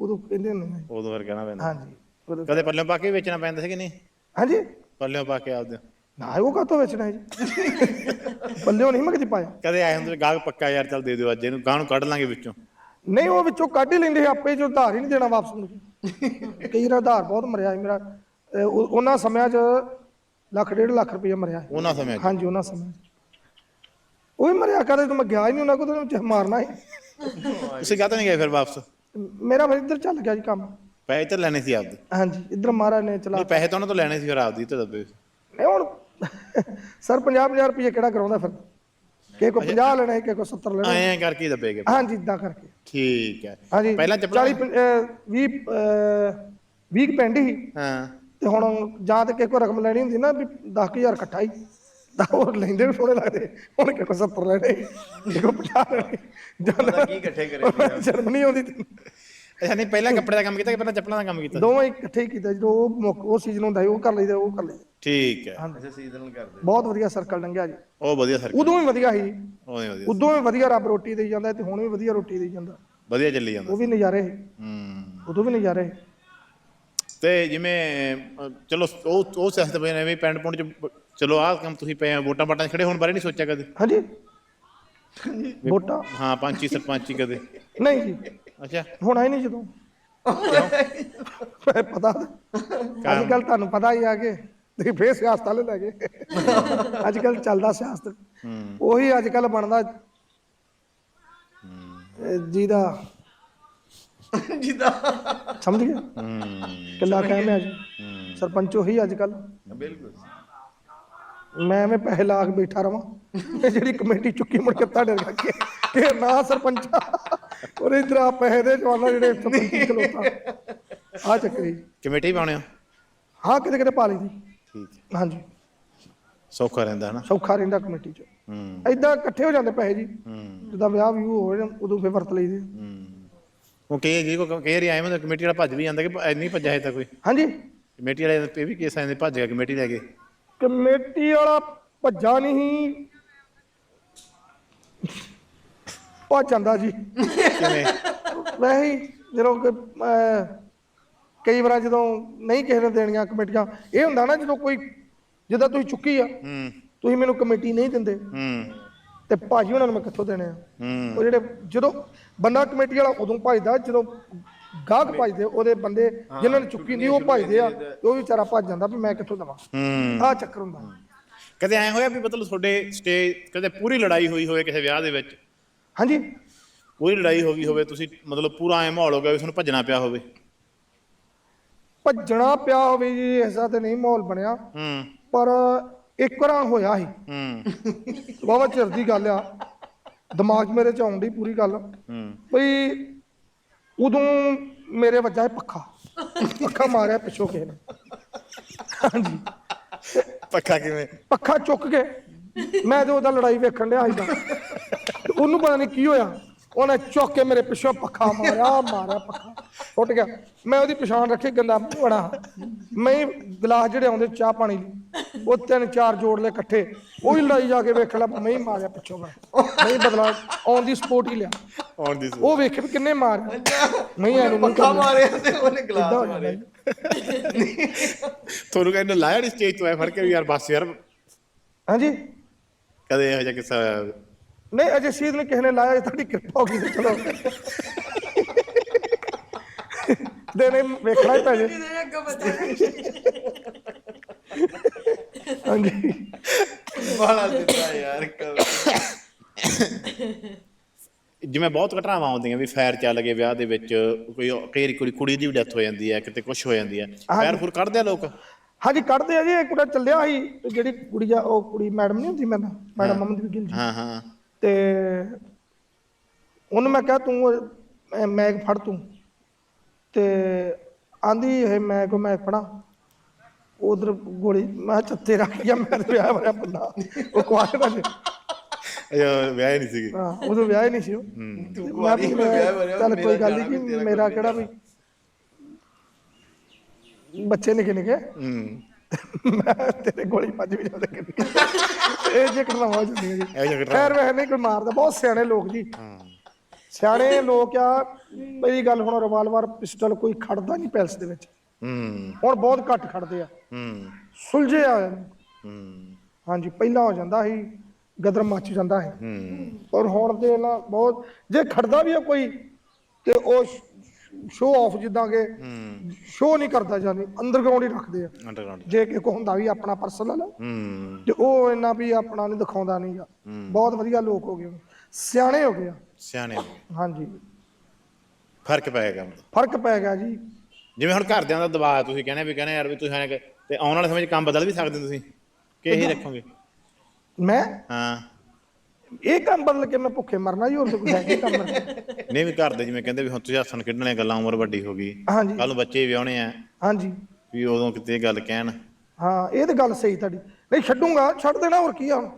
ਉਦੋਂ ਕਹਿੰਦੇ ਹੁੰਦੇ ਨੇ। ਉਦੋਂ ਫਿਰ ਕਹਿਣਾ ਪੈਂਦਾ। ਹਾਂਜੀ। ਉਦੋਂ- ਕਦੇ ਪੱਲਿਓਂ ਪਾ ਕੇ ਵੇਚਣਾ ਪੈਂਦਾ ਸੀ ਕਿ ਨਹੀਂ? ਹਾਂਜੀ। ਪੱਲਿਓਂ ਪਾ ਕੇ ਆਪਦੇ। ਨਾ ਉਹ ਕਾਤੋਂ ਵੇਚਣਾ ਹੈ ਜੀ? ਪੱਲਿਓ ਨਹੀਂ ਮੈਂ ਕਦੀ ਪਾਇਆ। ਕਦੇ ਆਏ ਹੁੰਦੇ ਗਾਹਕ ਪੱਕਾ ਯਾਰ ਚੱਲ ਦੇ ਦਿਓ ਅੱਜ ਇਹਨੂੰ ਗਾਹ ਨੂੰ ਕੱਢ ਲਾਂਗੇ ਵਿੱਚੋਂ। ਨਹੀਂ ਉਹ ਵਿੱਚੋਂ ਕੱਢ ਹੀ ਲੈਂਦੇ ਆਪੇ ਜੋ ਉਧਾਰ ਹੀ ਨਹੀਂ ਦੇਣਾ ਵਾਪਸ ਕੇ ਕਈ ਵਾਰ ਉਧਾਰ ਬਹੁਤ ਮਰਿਆ ਮੇਰਾ ਉਹਨਾਂ ਸਮਿਆਂ 'ਚ ਲੱਖ ਡੇਢ ਲੱਖ ਰੁਪਏ ਮਰਿਆ। ਉਹਨਾਂ ਸਮੇਂ 'ਚ। ਹਾਂਜੀ ਉਹਨਾਂ ਸਮਿਆਂ 'ਚ। ਉਹ ਵੀ ਮਰਿਆ ਕਦੇ ਤਾਂ ਮੈਂ ਗਿਆ ਹੀ ਨਹੀਂ ਉਹਨਾਂ ਕੋਲ ਤੇ ਮਾਰਨਾ ਸੀ। ਤੁਸੀਂ ਕਾਹਤੋਂ ਨਹੀਂ ਗਏ ਫਿਰ ਵਾਪਸ? ਮੇਰਾ ਫਿਰ ਇੱਧਰ ਚੱਲ ਗਿਆ ਜੀ ਕੰਮ। ਪੈਸੇ ਤਾਂ ਲੈਣੇ ਸੀ ਆਪਦੇ? ਹਾਂਜੀ ਇੱਧਰ ਮਹਾਰਾਜ ਨੇ ਚਲਾ ਪੈਸੇ ਤਾਂ ਉਹਨਾਂ ਤੋਂ ਲੈਣੇ ਸੀ ਫਿਰ ਆਪਦੀ ਤੇ ਦੱਬੇ। ਨਹੀਂ ਹੁਣ ਸਰ 50 50 ਰੁਪਏ ਕਿਹੜਾ ਕਰਾਉਂਦਾ ਫਿਰ? ਕਿਸੇ ਕੋ 50 ਲੈਣਾ ਹੈ ਕਿਸੇ ਕੋ 70 ਲੈਣਾ। ਐਂ ਕਰਕੇ ਦੱਬੇਗੇ। ਹਾਂਜੀ ਇਦਾਂ ਕਰਕੇ। ਠੀਕ ਹੈ। ਪਹਿਲਾਂ ਚੱਪਲਾਂ 40 20 20 ਪੈਂਡ ਹੀ ਹਾਂ। ਤੇ ਹੁਣ ਜਾਂ ਤੇ ਕਿਸੇ ਕੋ ਰਕਮ ਲੈਣੀ ਹੁੰਦੀ ਨਾ ਵੀ 10000 ਇਕੱਠਾ ਹੀ। ਤਾਂ ਉਹ ਲੈਂਦੇ ਵੀ ਸੋਹਣੇ ਲੱਗਦੇ। ਹੁਣ ਕਿਸੇ ਕੋ 70 ਲੈਣੇ ਕਿਸੇ ਕੋ 50 ਲੈਣੇ। ਪਤਾ ਕੀ ਇਕੱਠੇ ਕਰੇ ਜਾਂ ਸ਼ਰਮ ਨਹੀਂ ਆਉਂਦੀ। ਅੱਛਾ ਨਹੀਂ ਪਹਿਲਾਂ ਕੱਪੜੇ ਦਾ ਕੰਮ ਕੀਤਾ ਕਿ ਪਹਿਲਾਂ ਚੱਪਲਾਂ ਦਾ ਕੰਮ ਕੀਤਾ? ਦੋਵੇਂ ਇਕੱਠੇ ਹੀ ਕੀਤਾ ਜਦੋਂ ਉਹ ਮੌਕ- ਉਹ ਸੀਜ਼ਨ ਹੁੰਦਾ ਸੀ ਉਹ ਕਰ ਲਈਦਾ ਉਹ ਕਰ ਲਈਦਾ। ਠੀਕ ਹੈ। ਅੱਛਾ ਸੀਜ਼ਨਲ ਕਰਦੇ। ਬਹੁਤ ਵਧੀਆ ਸਰਕਲ ਲੰਘਿਆ ਜੀ। ਉਹ ਵਧੀਆ ਸਰ ਉਦੋਂ ਵੀ ਵਧੀਆ ਸੀ। ਉਹ ਵਧੀਆ ਉਦੋਂ ਵੀ ਵਧੀਆ ਰੱਬ ਰੋਟੀ ਦੇਈ ਜਾਂਦਾ ਤੇ ਹੁਣ ਵੀ ਵਧੀਆ ਰੋਟੀ ਦੇਈ ਜਾਂਦਾ। ਵਧੀਆ ਚੱਲੀ ਜਾਂਦਾ ਉਹ ਵੀ ਨਜ਼ਾਰੇ ਸੀ। ਹੂੰ। ਉਦੋਂ ਵੀ ਨਜ਼ਾਰੇ ਸੀ। ਤੇ ਜਿਵੇਂ ਅਹ, ਚਲੋ ਉਹ ਉਹ ਸਿਆਸਤ ਪਏ ਨੇ ਵੀ ਪਿੰਡ ਪੁੰਡ ਚ ਬ- ਚਲੋ ਆਹ ਕੰਮ ਤੁਸੀਂ ਪਏ ਆ ਵੋਟਾਂ ਪਾਟਾਂ 'ਚ ਖੜੇ ਹੋਣ ਬਾਰੇ ਨਹੀਂ ਸੋਚਿਆ ਕਦੇ? ਹਾਂਜੀ। ਵੋਟਾਂ। ਹਾਂ ਪੰਚੀ ਸਰਪੰਚੀ ਕਦੇ। ਨਹੀਂ ਜੀ। ਅੱਛਾ। ਹੁਣ ਆਈ ਨਹੀਂ ਜਦੋਂ? ਫਿਰ ਪਤਾ ਅੱਜ ਕੱਲ ਤੁਹਾਨੂੰ ਪਤਾ ਹੀ ਆ ਕਿ ਤੁਸੀਂ ਫੇਰ ਸਿਆਸਤ ਵਾਲੇ ਲੈ ਗਏ। ਅੱਜ ਕੱਲ ਚੱਲਦਾ ਸਿਆਸਤ। ਹੂੰ। ਉਹੀ ਅੱਜ ਕੱਲ ਬਣਦਾ। ਜਿਹਦਾ ਜਿੱਦਾਂ ਸਮਝ ਗਏ ਹੂੰ। ਕਿੱਲਾ ਕਾਇਮ ਹੈ ਜੀ ਸਰਪੰਚ ਉਹੀ ਅੱਜ ਕੱਲ ਬਿਲਕੁਲ ਮੈਂ ਐਵੇਂ ਪੈਸੇ ਲਾ ਕੇ ਬੈਠਾ ਰਵਾਂ। ਜਿਹੜੀ ਕਮੇਟੀ ਚੁੱਕੀ ਮੁੜ ਕੇ ਤੁਹਾਡੇ ਅੱਗੇ ਕਿ ਕਿ ਨਾ ਸਰਪੰਚਾ। ਔਰ ਇਧਰ ਆ ਪੈਸੇ ਦੇ ਜਵਾਨਾ ਜਿਹੜੇ ਸਰਪੰਚੀ ਖਲੋਤਾ। ਆ ਚੱਕਰੀ ਕਮੇਟੀ ਪਾਉਣੇ ਹੋ? ਹਾਂ ਕਿਤੇ ਕਿਤੇ ਪਾ ਲਈ ਦੀ ਠੀਕ ਹੈ। ਹਾਂਜੀ। ਸੌਖਾ ਰਹਿੰਦਾ ਹਨਾ? ਸੌਖਾ ਰਹਿੰਦਾ ਕਮੇਟੀ ਚ। ਹੂੰ। ਐਦਾਂ ਇਕੱਠੇ ਹੋ ਜਾਂਦੇ ਪੈਸੇ ਜੀ। ਹੂੰ। ਜਦੋਂ ਵਿਆਹ ਵੀ ਹੋਵੇ ਨਾ, ਉਦੋਂ ਫੇਰ ਵਰਤ ਲਈਦੇ। ਹੂੰ। ਉਹ ਕਈ ਜੀ ਕੋ ਕਈ ਵਾਰੀ ਆਏ ਮੈਂ ਕਮੇਟੀ ਵਾਲਾ ਭੱਜ ਵੀ ਜਾਂਦਾ ਕਿ ਐ ਨਹੀਂ ਭੱਜਿਆ ਹੈ ਤਾਂ ਕੋਈ? ਹਾਂਜੀ। ਕਮੇਟੀ ਵਾਲੇ ਇਹ ਵੀ ਕੇਸ ਆਏ ਭੱਜ ਗਿਆ ਕਮੇਟੀ ਲੈ ਕੇ। ਕਮੇਟੀ ਵਾਲਾ ਭੱਜਾ ਨਹੀਂ। ਭੱਜ ਜਾਂਦਾ ਜੀ। ਕਿਵੇਂ? ਵੈਸੇ ਹੀ ਜਦੋਂ ਕਿ, ਅਹ, ਕਈ ਵਾਰ ਜਦੋਂ ਨਹੀਂ ਕਿਸੇ ਨੇ ਦੇਣੀਆਂ ਕਮੇਟੀਆਂ ਇਹ ਹੁੰਦਾ ਨਾ ਜਦੋਂ ਕੋਈ ਜਿੱਦਾਂ ਤੁਸੀਂ ਚੁੱਕੀ ਆ ਹੂੰ। ਤੁਸੀਂ ਮੈਨੂੰ ਕਮੇਟੀ ਨਹੀਂ ਦਿੰਦੇ ਹੂੰ। ਤੇ ਭਾਜੀ ਉਹਨਾਂ ਨੂੰ ਮੈਂ ਕਿੱਥੋਂ ਦੇਣੇ ਆ? ਹੂੰ। ਉਹ ਜਿਹੜੇ ਜਦੋਂ ਬੰਦਾ ਕਮੇਟੀ ਵਾਲਾ ਉਦੋਂ ਭਜਦਾ ਜਦੋਂ ਗਾਹਕ ਭਜਦੇ ਉਹਦੇ ਬੰਦੇ ਜਿਨ੍ਹਾਂ ਨੇ ਚੁੱਕੀ ਨਹੀਂ ਉਹ ਭਜਦੇ ਆ ਤੇ ਉਹ ਵਿਚਾਰਾ ਭੱਜ ਜਾਂਦਾ ਵੀ ਮੈਂ ਕਿੱਥੋਂ ਦੇਵਾਂ। ਹੂੰ। ਆਹ ਚੱਕਰ ਹੁੰਦਾ। ਕਦੇ ਐ ਹੋਇਆ ਵੀ ਮਤਲਬ ਤੁਹਾਡੇ ਸਟੇਜ ਕਦੇ ਪੂਰੀ ਲੜਾਈ ਹੋਈ ਹੋਵੇ ਕਿਸੇ ਵਿਆਹ ਦੇ ਵਿੱਚ? ਹਾਂਜੀ। ਪੂਰੀ ਲੜਾਈ ਹੋ ਗਈ ਹੋਵੇ ਤੁਸੀਂ ਮਤਲਬ ਪੂਰਾ ਐ ਮਾਹੌਲ ਹੋ ਗਿਆ ਵੀ ਤੁਹਾਨੂੰ ਭੱਜਣਾ ਪਿਆ ਹੋਵੇ। ਭੱਜਣਾ ਪਿਆ ਹੋਵੇ ਜੀ ਐਸਾ ਤੇ ਨਹੀਂ ਮਾਹੌਲ ਬਣਿਆ। ਹੂੰ। ਪਰ ਇੱਕ ਵਾਰ ਹੋਇਆ ਸੀ। ਹੂੰ। ਬਾਬਾ ਚਿਰ ਦੀ ਗੱਲ ਆ। ਦਿਮਾਗ ਮੇਰੇ ਚ ਆਉਂਦੀ ਪੂਰੀ ਗੱਲ। ਹੂੰ। ਬਈ ਉਦੋਂ ਮੇਰੇ ਵੱਜਾ ਸੀ ਪੱਖਾ। ਪੱਖਾ ਮਾਰਿਆ ਪਿੱਛੋਂ ਕਿਸੇ ਨੇ। ਹਾਂਜੀ। ਪੱਕਾ ਕਿਵੇਂ? ਪੱਖਾ ਚੁੱਕ ਕੇ ਮੈਂ ਤੇ ਉਹਦਾ ਲੜਾਈ ਵੇਖਣ ਡਿਆ ਸੀ ਤੇ। ਉਹਨੂੰ ਪਤਾ ਨਹੀਂ ਕੀ ਹੋਇਆ। ਉਹਨੇ ਚੁੱਕ ਕੇ ਮੇਰੇ ਪਿੱਛੋਂ ਪੱਖਾ ਮਾਰਿਆ ਮਾਰਿਆ ਪੱਖਾ। ਫੁੱਟ ਗਿਆ। ਮੈਂ ਉਹਦੀ ਪਛਾਣ ਰੱਖੀ ਗੰਦਾ ਬਣਾ ਮੈਂ ਹੀ ਗਲਾਸ ਜਿਹੜੇ ਆਉਂਦੇ ਚਾਹ ਪਾਣੀ ਲਈ ਉਹ ਤਿੰਨ ਚਾਰ ਜੋੜ ਲੈ ਇਕੱਠੇ। ਉਹ ਹੀ ਲੜਾਈ ਜਾ ਕੇ ਵੇਖ ਲਿਆ ਮੈਂ ਹੀ ਮਾਰਿਆ ਪਿੱਛੋਂ ਮੈਂ। ਮੈਂ ਹੀ ਬਦਲਾ ਔਨ ਦੀ ਸਪੋਰਟ ਹੀ ਲਿਆ। ਆਉਣ ਦੀ ਉਹ ਵੇਖੇ ਵੀ ਕਿੰਨੇ ਮਾਰ। ਨਹੀਂ ਐਨੂੰ ਨਹੀਂ ਪੱਖਾ ਮਾਰਿਆ ਤੇ ਉਹਨੇ ਗਲਾਸ ਮਾਰਿਆ। ਤੁਹਾਨੂੰ ਕਹਿੰਦੇ ਲਾਇਆ ਨਹੀਂ ਸਟੇਜ ਤੋਂ ਐ ਫੜ ਕੇ ਵੀ ਯਾਰ ਬਸ ਯਾਰ। ਹਾਂਜੀ? ਕਦੇ ਇਹੋ ਜਿਹਾ ਕਿੱਸਾ ਨਹੀਂ ਅਜੇ ਸ਼ਹੀਦ ਨੇ ਕਿਸੇ ਨੇ ਲਾਇਆ ਇਹ ਤੁਹਾਡੀ ਕਿਰਪਾ ਹੋ ਗਈ ਤੇ ਚਲੋ। ਦੇਣੇ ਵੇਖਣਾ ਹੀ ਪੈ ਜੇ ਹਾਂਜੀ। ਬਾਲਾ ਦਿੱਤਾ ਯਾਰ ਜਿਵੇਂ ਬਹੁਤ ਘਟਨਾਵਾਂ ਆਉਂਦੀਆਂ ਵੀ ਫਾਇਰ ਚੱਲ ਗਏ ਵਿਆਹ ਦੇ ਵਿੱਚ ਕੋਈ ਕਈ ਵਾਰੀ ਕੁੜੀ ਕੁੜੀ ਦੀ ਵੀ ਡੈਥ ਹੋ ਜਾਂਦੀ ਹੈ ਕਿਤੇ ਕੁਝ ਹੋ ਜਾਂਦੀ ਹੈ। ਫਾਇਰ ਫੁਰ ਕੱਢਦੇ ਆ ਲੋਕ? ਹਾਂਜੀ ਕੱਢਦੇ ਆ ਜੀ ਇੱਕ ਕੁੜਾ ਚੱਲਿਆ ਸੀ ਤੇ ਜਿਹੜੀ ਕੁੜੀ ਆ ਉਹ ਕੁੜੀ ਮੈਡਮ ਨਹੀਂ ਹੁੰਦੀ ਮੈਡਮ? ਮੈਡਮ ਅਮਨਦੀਪ ਗਿੱਲ ਜੀ। ਹਾਂ ਹਾਂ। ਤੇ ਉਹਨੂੰ ਮੈਂ ਕਿਹਾ ਤੂੰ ਮੈਂ- ਮੈਗ ਫੜ ਤੂੰ। ਤੇ ਆਂਦੀ ਇਹ ਮੈਂ ਕੋ ਮੈਂ ਫੜਾ। ਉਧਰ ਗੋਲੀ ਮੈਂ ਕਿਹਾ ਚੱਤੇ ਰੱਖ ਗਿਆ ਮੈਂ ਤੇ ਵਿਆਹ ਵਾਲਾ ਬੰਦਾ। ਉਹ ਕੁਆਰੇ ਦਾ ਸੀ। ਇਹ ਵਿਆਹ ਹੀ ਨਹੀਂ ਸੀਗੀ। ਹਾਂ ਉਦੋਂ ਵਿਆਹ ਹੀ ਨਹੀਂ ਸੀ ਉਹ। ਤੂੰ ਮੈਂ ਕੁਆਰੀ ਵੀ ਮੈਂ ਵਿਆਹ ਵਰਿਆ ਚੱਲ ਕੋਈ ਗੱਲ ਨਹੀਂ ਕਿ ਮੇਰਾ ਕਿਹੜਾ ਵੀ। ਬੱਚੇ ਨਿੱਕੇ ਨਿੱਕੇ ਹੂੰ। ਮੈਂ ਤੇਰੇ ਗੋਲੀ ਵੱਜ ਵੀ ਜਾਂਦੇ ਕਿੰਨੀ ਇਹ ਜੇ ਕਰਨਾ ਹੋ ਜਾਂਦੀ ਹੈ ਜੀ। ਇਹੋ ਜਿਹਾ ਖੈਰ ਵੈਸੇ ਨਹੀਂ ਕੋਈ ਮਾਰਦਾ ਬਹੁਤ ਸਿਆਣੇ ਲੋਕ ਜੀ। ਹਾਂ। ਸਿਆਣੇ ਲੋਕ ਆ ਮੇਰੀ ਗੱਲ ਹੁਣ ਰਿਵਾਲਵਰ ਪਿਸਟਲ ਕੋਈ ਖੜਦਾ ਨਹੀਂ ਪੈਲਸ ਦੇ ਵਿੱਚ। ਹੂੰ। ਹੁਣ ਬਹੁਤ ਘੱਟ ਖੜਦੇ ਆ। ਹੂੰ। ਸੁਲਝੇ ਆ। ਹੂੰ। ਹਾਂਜੀ ਪਹਿਲਾਂ ਹੋ ਜਾਂਦਾ ਸੀ ਗਦਰ ਮੱਚ ਜਾਂਦਾ ਹੈ ਹੂੰ। ਔਰ ਹੁਣ ਦੇ ਨਾ ਬਹੁਤ ਜੇ ਖੜਦਾ ਵੀ ਆ ਕੋਈ ਤੇ ਉਹ ਸ਼ੋ ਆਫ ਜਿੱਦਾਂ ਕਿ ਹੂੰ ਸ਼ੋ ਨਹੀਂ ਕਰਦਾ ਜਾਨੀ ਅੰਡਰਗਰਾਉਂਡ ਹੀ ਰੱਖਦੇ ਆ। ਅੰਡਰਗਰਾਉਂਡ ਜੇ ਕਿ ਕੋ ਹੁੰਦਾ ਵੀ ਆਪਣਾ ਪਰਸਨਲ ਹੂੰ। ਤੇ ਉਹ ਇੰਨਾ ਵੀ ਆਪਣਾ ਨਹੀਂ ਦਿਖਾਉਂਦਾ ਨਹੀਂਗਾ ਬਹੁਤ ਵਧੀਆ ਲੋਕ ਹੋ ਗਏ। ਸਿਆਣੇ ਹੋ ਗਏ ਆ। ਸਿਆਣੇ ਹੋ ਗਏ। ਹਾਂਜੀ। ਫ਼ਰਕ ਪੈ ਗਿਆ। ਮਤਲਬ ਫ਼ਰਕ ਪੈ ਗਿਆ ਜੀ। ਜਿਵੇਂ ਹੁਣ ਘਰਦਿਆਂ ਦਾ ਦਬਾਅ ਤੁਸੀਂ ਕਹਿੰਦੇ ਵੀ ਕਹਿੰਦੇ ਯਾਰ ਵੀ ਤੁਸੀਂ ਐਂ ਤੇ ਆਉਣ ਵਾਲੇ ਸਮੇਂ 'ਚ ਕੰਮ ਬਦਲ ਵੀ ਸਕਦੇ ਹੋ ਤੁਸੀਂ। ਕਿ ਇਹੀ ਰੱਖੋਗੇ? ਮੈਂ? ਹਾਂ। ਇਹ ਕੰਮ ਬਦਲ ਕੇ ਮੈਂ ਭੁੱਖੇ ਮਰਨਾ ਜੀ ਹੋਰ ਤਾਂ ਕੋਈ ਹੈ ਕੀ ਕੰਮ ਨਹੀਂ ਵੀ ਘਰ ਦੇ ਜਿਵੇਂ ਕਹਿੰਦੇ ਵੀ ਹੁਣ ਤੁਸੀਂ ਹੱਸਣ ਖੇਡਣ ਵਾਲੀਆਂ ਗੱਲਾਂ ਉਮਰ ਵੱਡੀ ਹੋ ਗਈ। ਹਾਂਜੀ। ਕੱਲ ਨੂੰ ਬੱਚੇ ਵੀ ਆਉਣੇ ਆ। ਹਾਂਜੀ। ਵੀ ਉਦੋਂ ਕਿਤੇ ਇਹ ਗੱਲ ਕਹਿਣ। ਹਾਂ ਇਹ ਤਾਂ ਗੱਲ ਸਹੀ ਤੁਹਾਡੀ। ਨਹੀਂ ਛੱਡੂਗਾ ਛੱਡ ਦੇਣਾ ਹੋਰ ਕੀ ਆ ਹੁਣ?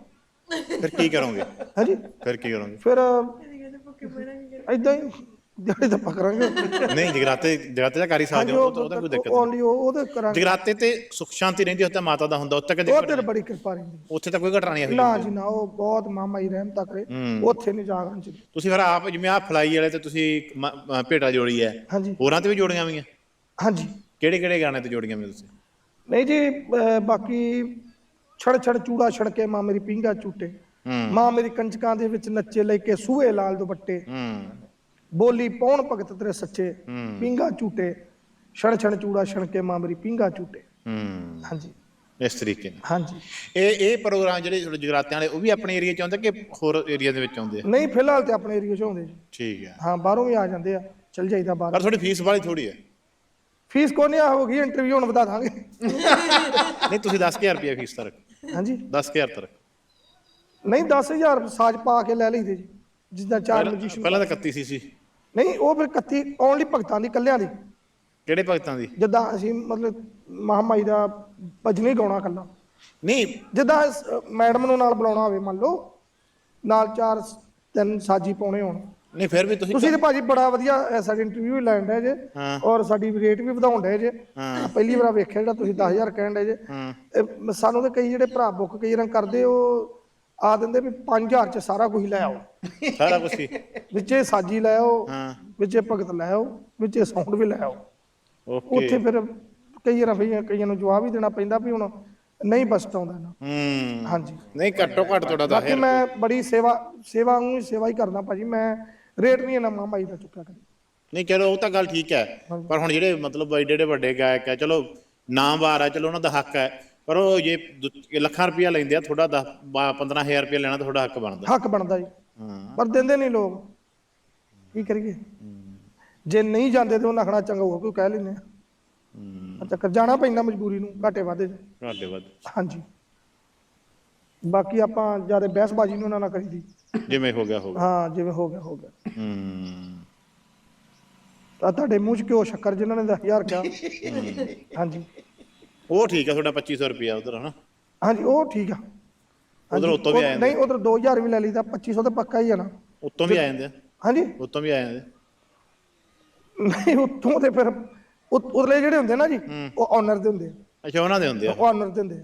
ਫਿਰ ਕੀ ਕਰੋਗੇ? ਹਾਂਜੀ। ਫਿਰ ਕੀ ਕਰੋਗੇ? ਫਿਰ ਇਦਾਂ ਹੀ ਦਿਹਾੜੀ ਤਾਂ ਪਕਰਾਂਗੇ ਨਹੀਂ ਜਗਰਾਤੇ ਜਗਰਾਤੇ ਦਾ ਕਰੀ ਸਕਦੇ ਹੋ ਉਹ ਤਾਂ ਉਹਦਾ ਕੋਈ ਦਿੱਕਤ ਨਹੀਂ। ਉਹ ਉਹਦੇ ਕਰਾਂਗੇ। ਜਗਰਾਤੇ ਤੇ ਸੁਖ ਸ਼ਾਂਤੀ ਰਹਿੰਦੀ ਉੱਥੇ ਮਾਤਾ ਦਾ ਹੁੰਦਾ ਉੱਥੇ ਕਦੇ ਉਹ ਬੜੀ ਕਿਰਪਾ ਰਹਿੰਦੀ। ਉੱਥੇ ਤਾਂ ਕੋਈ ਘਟਨਾ ਨਹੀਂ ਹੋਈ ਨਾ ਜੀ ਨਾ ਉਹ ਬਹੁਤ ਮਾਮਾ ਹੀ ਰਹਿਮਤਾ ਕਰੇ। ਹੂੰ। ਉੱਥੇ ਨਹੀਂ ਜਾਗਣ ਚ ਤੁਸੀਂ ਫਿਰ ਆਪ ਜਿਵੇਂ ਆ ਫਲਾਈ ਵਾਲੇ ਤੇ ਤੁਸੀਂ ਭੇਟਾ ਜੋੜੀ ਹੈ। ਹੋਰਾਂ ਤੇ ਵੀ ਜੋੜੀਆਂ ਹੋਈਆਂ? ਹਾਂਜੀ। ਕਿਹੜੇ ਕਿਹੜੇ ਗਾਣੇ ਤੇ ਜੋੜੀਆਂ ਵੀ ਤੁਸੀਂ? ਨਹੀਂ ਜੀ ਬਾਕੀ ਛੜ ਛੜ ਚੂੜਾ ਛੜਕੇ ਮਾਂ ਮੇਰੀ ਪਿੰਗਾ ਹੂੰ। ਮਾਂ ਮੇਰੀ ਕੰਚਕਾਂ ਦੇ ਵਿੱਚ ਨੱਚੇ ਲੈ ਕੇ ਸੂਹੇ ਲਾਲ ਦੁਪੱਟੇ। ਹੂੰ। ਬੋਲੀ ਪੌਣ ਭਗਤ ਤੇਰੇ ਸੱਚੇ। ਪਿੰਗਾ ਝੂਟੇ ਛੜ ਛੜ ਚੂੜਾ ਛਣਕੇ ਮਾਂ ਮੇਰੀ ਪਿੰਗਾ ਝੂਟੇ। ਹੂੰ। ਹਾਂਜੀ। ਇਸ ਤਰੀਕੇ ਨਾਲ। ਹਾਂਜੀ। ਇਹ ਇਹ ਪ੍ਰੋਗਰਾਮ ਜਿਹੜੇ ਜਗਰਾਤਿਆਂ ਵਾਲੇ ਉਹ ਵੀ ਆਪਣੇ ਏਰੀਆ ਚ ਆਉਂਦੇ ਕਿ ਹੋਰ ਏਰੀਆ ਦੇ ਵਿੱਚ ਆਉਂਦੇ ਆ? ਨਹੀਂ ਫਿਲਹਾਲ ਤੇ ਆਪਣੇ ਏਰੀਆ 'ਚ ਆਉਂਦੇ ਜੀ। ਠੀਕ ਹੈ। ਹਾਂ ਬਾਹਰੋਂ ਵੀ ਆ ਜਾਂਦੇ ਆ ਚਲ ਜਾਈਦਾ ਬਾਹਰ। ਪਰ ਤੁਹਾਡੀ ਫੀਸ ਵਾਲੀ ਥੋੜੀ ਹੈ। ਫੀਸ ਕੋਈ ਨਹੀਂ ਆ ਹੋ ਗਈ ਇੰਟਰਵਿਊ ਹੁਣ ਵਧਾ ਦਾਂਗੇ। ਨਹੀਂ ਤੁਸੀਂ 10000 ਰੁਪਏ ਫੀਸ ਤੱਕ ਹਾਂਜੀ। 10000 ਤੱਕ ਨਹੀਂ 10000 ਸਾਜ ਪਾ ਕੇ ਲੈ ਲਈਦੇ ਜੀ ਜਿੱਦਾਂ ਚਾਰ ਮਜੀਸ਼ਨ ਪਹਿਲਾਂ ਤਾਂ 31 ਸੀ ਸੀ। ਨਹੀਂ ਉਹ ਫਿਰ 31 ਓਨਲੀ ਭਗਤਾਂ ਦੀ ਕੱਲਿਆਂ ਦੀ। ਕਿਹੜੇ ਭਗਤਾਂ ਦੀ? ਜਿੱਦਾਂ ਅਸੀਂ ਮਤਲਬ ਮਹਾਮਾਈ ਦਾ ਭਜਨ ਗਾਉਣਾ ਕੱਲਾ ਨਹੀਂ। ਜਿੱਦਾਂ ਮੈਡਮ ਨੂੰ ਨਾਲ ਬੁਲਾਉਣਾ ਹੋਵੇ ਮੰਨ ਲਓ ਨਾਲ ਚਾਰ ਤਿੰਨ ਸਾਜੀ ਪਾਉਣੇ ਹੋਣ। ਨਹੀਂ ਫਿਰ ਵੀ ਤੁਸੀਂ ਤੁਸੀਂ ਤੇ ਭਾਜੀ ਬੜਾ ਵਧੀਆ ਸਾਡੀ ਇੰਟਰਵਿਊ ਲੈਣ ਡਏ ਜੇ ਹਾਂ। ਔਰ ਸਾਡੀ ਰੇਟ ਵੀ ਵਧਾਉਣ ਡਏ ਜੇ। ਹਾਂ। ਪਹਿਲੀ ਵਾਰ ਵੇਖਿਆ ਜਿਹੜਾ ਤੁਸੀਂ 10000 ਕਹਿਣ ਡਏ ਜੇ। ਇਹ ਸਾਨੂੰ ਤੇ ਕਈ ਜਿਹੜੇ ਭਰਾ ਬੁੱਕ ਕਈ ਰਾਂ ਕਰਦੇ ਉਹ ਆ ਦਿੰਦੇ ਵੀ 5000 ਚ ਸਾਰਾ ਕੁਝ ਲੈ ਆਓ। ਸਾਰਾ ਕੁਝ ਹੀ। ਵਿੱਚੇ ਸਾਜੀ ਲੈ ਆਓ ਹਾਂ। ਵਿੱਚੇ ਭਗਤ ਲੈ ਆਓ ਵਿੱਚੇ ਸਾਊਂਡ ਵੀ ਲੈ ਆਓ। ਓਕੇ। ਉੱਥੇ ਫਿਰ ਕਈ ਵਾਰ ਫਿਰ ਕਈਆਂ ਨੂੰ ਜਵਾਬ ਹੀ ਦੇਣਾ ਪੈਂਦਾ ਵੀ ਹੁਣ ਨਹੀਂ ਬਸਟ ਆਉਂਦਾ ਨਾ ਹੂੰ। ਹਾਂਜੀ। ਨਹੀਂ ਘੱਟੋ ਘੱਟ ਤੁਹਾਡਾ ਬਾਕੀ 10000 ਮੈਂ ਬੜੀ ਸੇਵਾ ਸੇਵਾ ਨੂੰ ਸੇਵਾ ਹੀ ਕਰਦਾ ਭਾਜੀ। ਮੈਂ ਰੇਟ ਨਹੀਂ ਇਹਨਾਂ ਮਾਮਾਈ ਦਾ ਚੁੱਕਿਆ ਕਰੀ ਨਹੀਂ ਚਲੋ ਉਹ ਤਾਂ ਗੱਲ ਠੀਕ ਹੈ। ਪਰ ਹੁਣ ਜਿਹੜੇ ਮਤਲਬ ਐਡੇ ਐਡੇ ਵੱਡੇ ਗਾਇਕ ਹੈ ਚਲੋ ਨਾਮਵਾਰ ਹੈ ਚਲੋ ਉਹਨਾਂ ਦਾ ਹੱਕ ਹੈ। ਪਰ ਉਹ ਜੇ ਦੁ- ਲੱਖਾਂ ਰੁਪਇਆ ਲੈਂਦੇ ਆ ਤੁਹਾਡਾ 10 15000 ਰੁਪਇਆ ਲੈਣਾ ਤਾਂ ਤੁਹਾਡਾ ਹੱਕ ਬਣਦਾ। ਹੱਕ ਬਣਦਾ ਜੀ। ਹਾਂ। ਪਰ ਦਿੰਦੇ ਨਹੀਂ ਲੋਕ। ਕੀ ਕਰੀਏ? ਜੇ ਨਹੀਂ ਜਾਂਦੇ ਤੇ ਉਹਨਾਂ ਆਖਣਾ ਚੰਗਾ ਹੋਰ ਕੋਈ ਕਹਿ ਲੈਂਦੇ ਆ। ਹੂੰ। ਆ ਚੱਕਰ ਜਾਣਾ ਪੈਂਦਾ ਮਜਬੂਰੀ ਨੂੰ ਘਾਟੇ ਵਾਧੇ 'ਚ। ਘਾਟੇ ਵੱਧ ਹਾਂਜੀ। ਬਾਕੀ ਆਪਾਂ ਜ਼ਿਆਦਾ ਬਹਿਸਬਾਜੀ ਨੂੰ ਉਹਨਾਂ ਨਾਲ ਕਰੀਦੀ। ਜਿਵੇਂ ਹੋ ਗਿਆ ਹੋ ਗਿਆ। ਹਾਂ ਜਿਵੇਂ ਹੋ ਗਿਆ ਹੋ ਗਿਆ। ਹੂੰ। ਤਾਂ ਤੁਹਾਡੇ ਮੂੰਹ 'ਚ ਕਿਉਂ ਸ਼ੱਕਰ ਜਿਨ੍ਹਾਂ ਨੇ 10000 ਕਿਹਾ। ਹਾਂਜੀ। ਉਹ ਠੀਕ ਹੈ ਤੁਹਾਡਾ 2500 ਰੁਪਇਆ ਉਧਰ ਹਨਾ? ਹਾਂਜੀ ਉਹ ਠੀਕ ਆ। ਉਧਰ ਉੱਤੋਂ ਵੀ ਆ ਜਾਂਦੇ ਨਹੀਂ ਉਧਰ 2000 ਵੀ ਲੈ ਲਈਦਾ 2500 ਤਾਂ ਪੱਕਾ ਹੀ ਆ ਨਾ। ਉੱਤੋਂ ਵੀ ਆ ਜਾਂਦੇ ਆ? ਹਾਂਜੀ। ਉੱਤੋਂ ਵੀ ਆ ਜਾਂਦੇ ਨਹੀਂ ਉੱਥੋਂ ਤੇ ਫਿਰ ਉ- ਉਰਲੇ ਜਿਹੜੇ ਹੁੰਦੇ ਨਾ ਜੀ ਉਹ ਓਨਰ ਦੇ ਹੁੰਦੇ ਆ। ਅੱਛਾ ਉਹਨਾਂ ਦੇ ਹੁੰਦੇ ਆ? ਉਹ ਓਨਰ ਦੇ ਹੁੰਦੇ ਆ।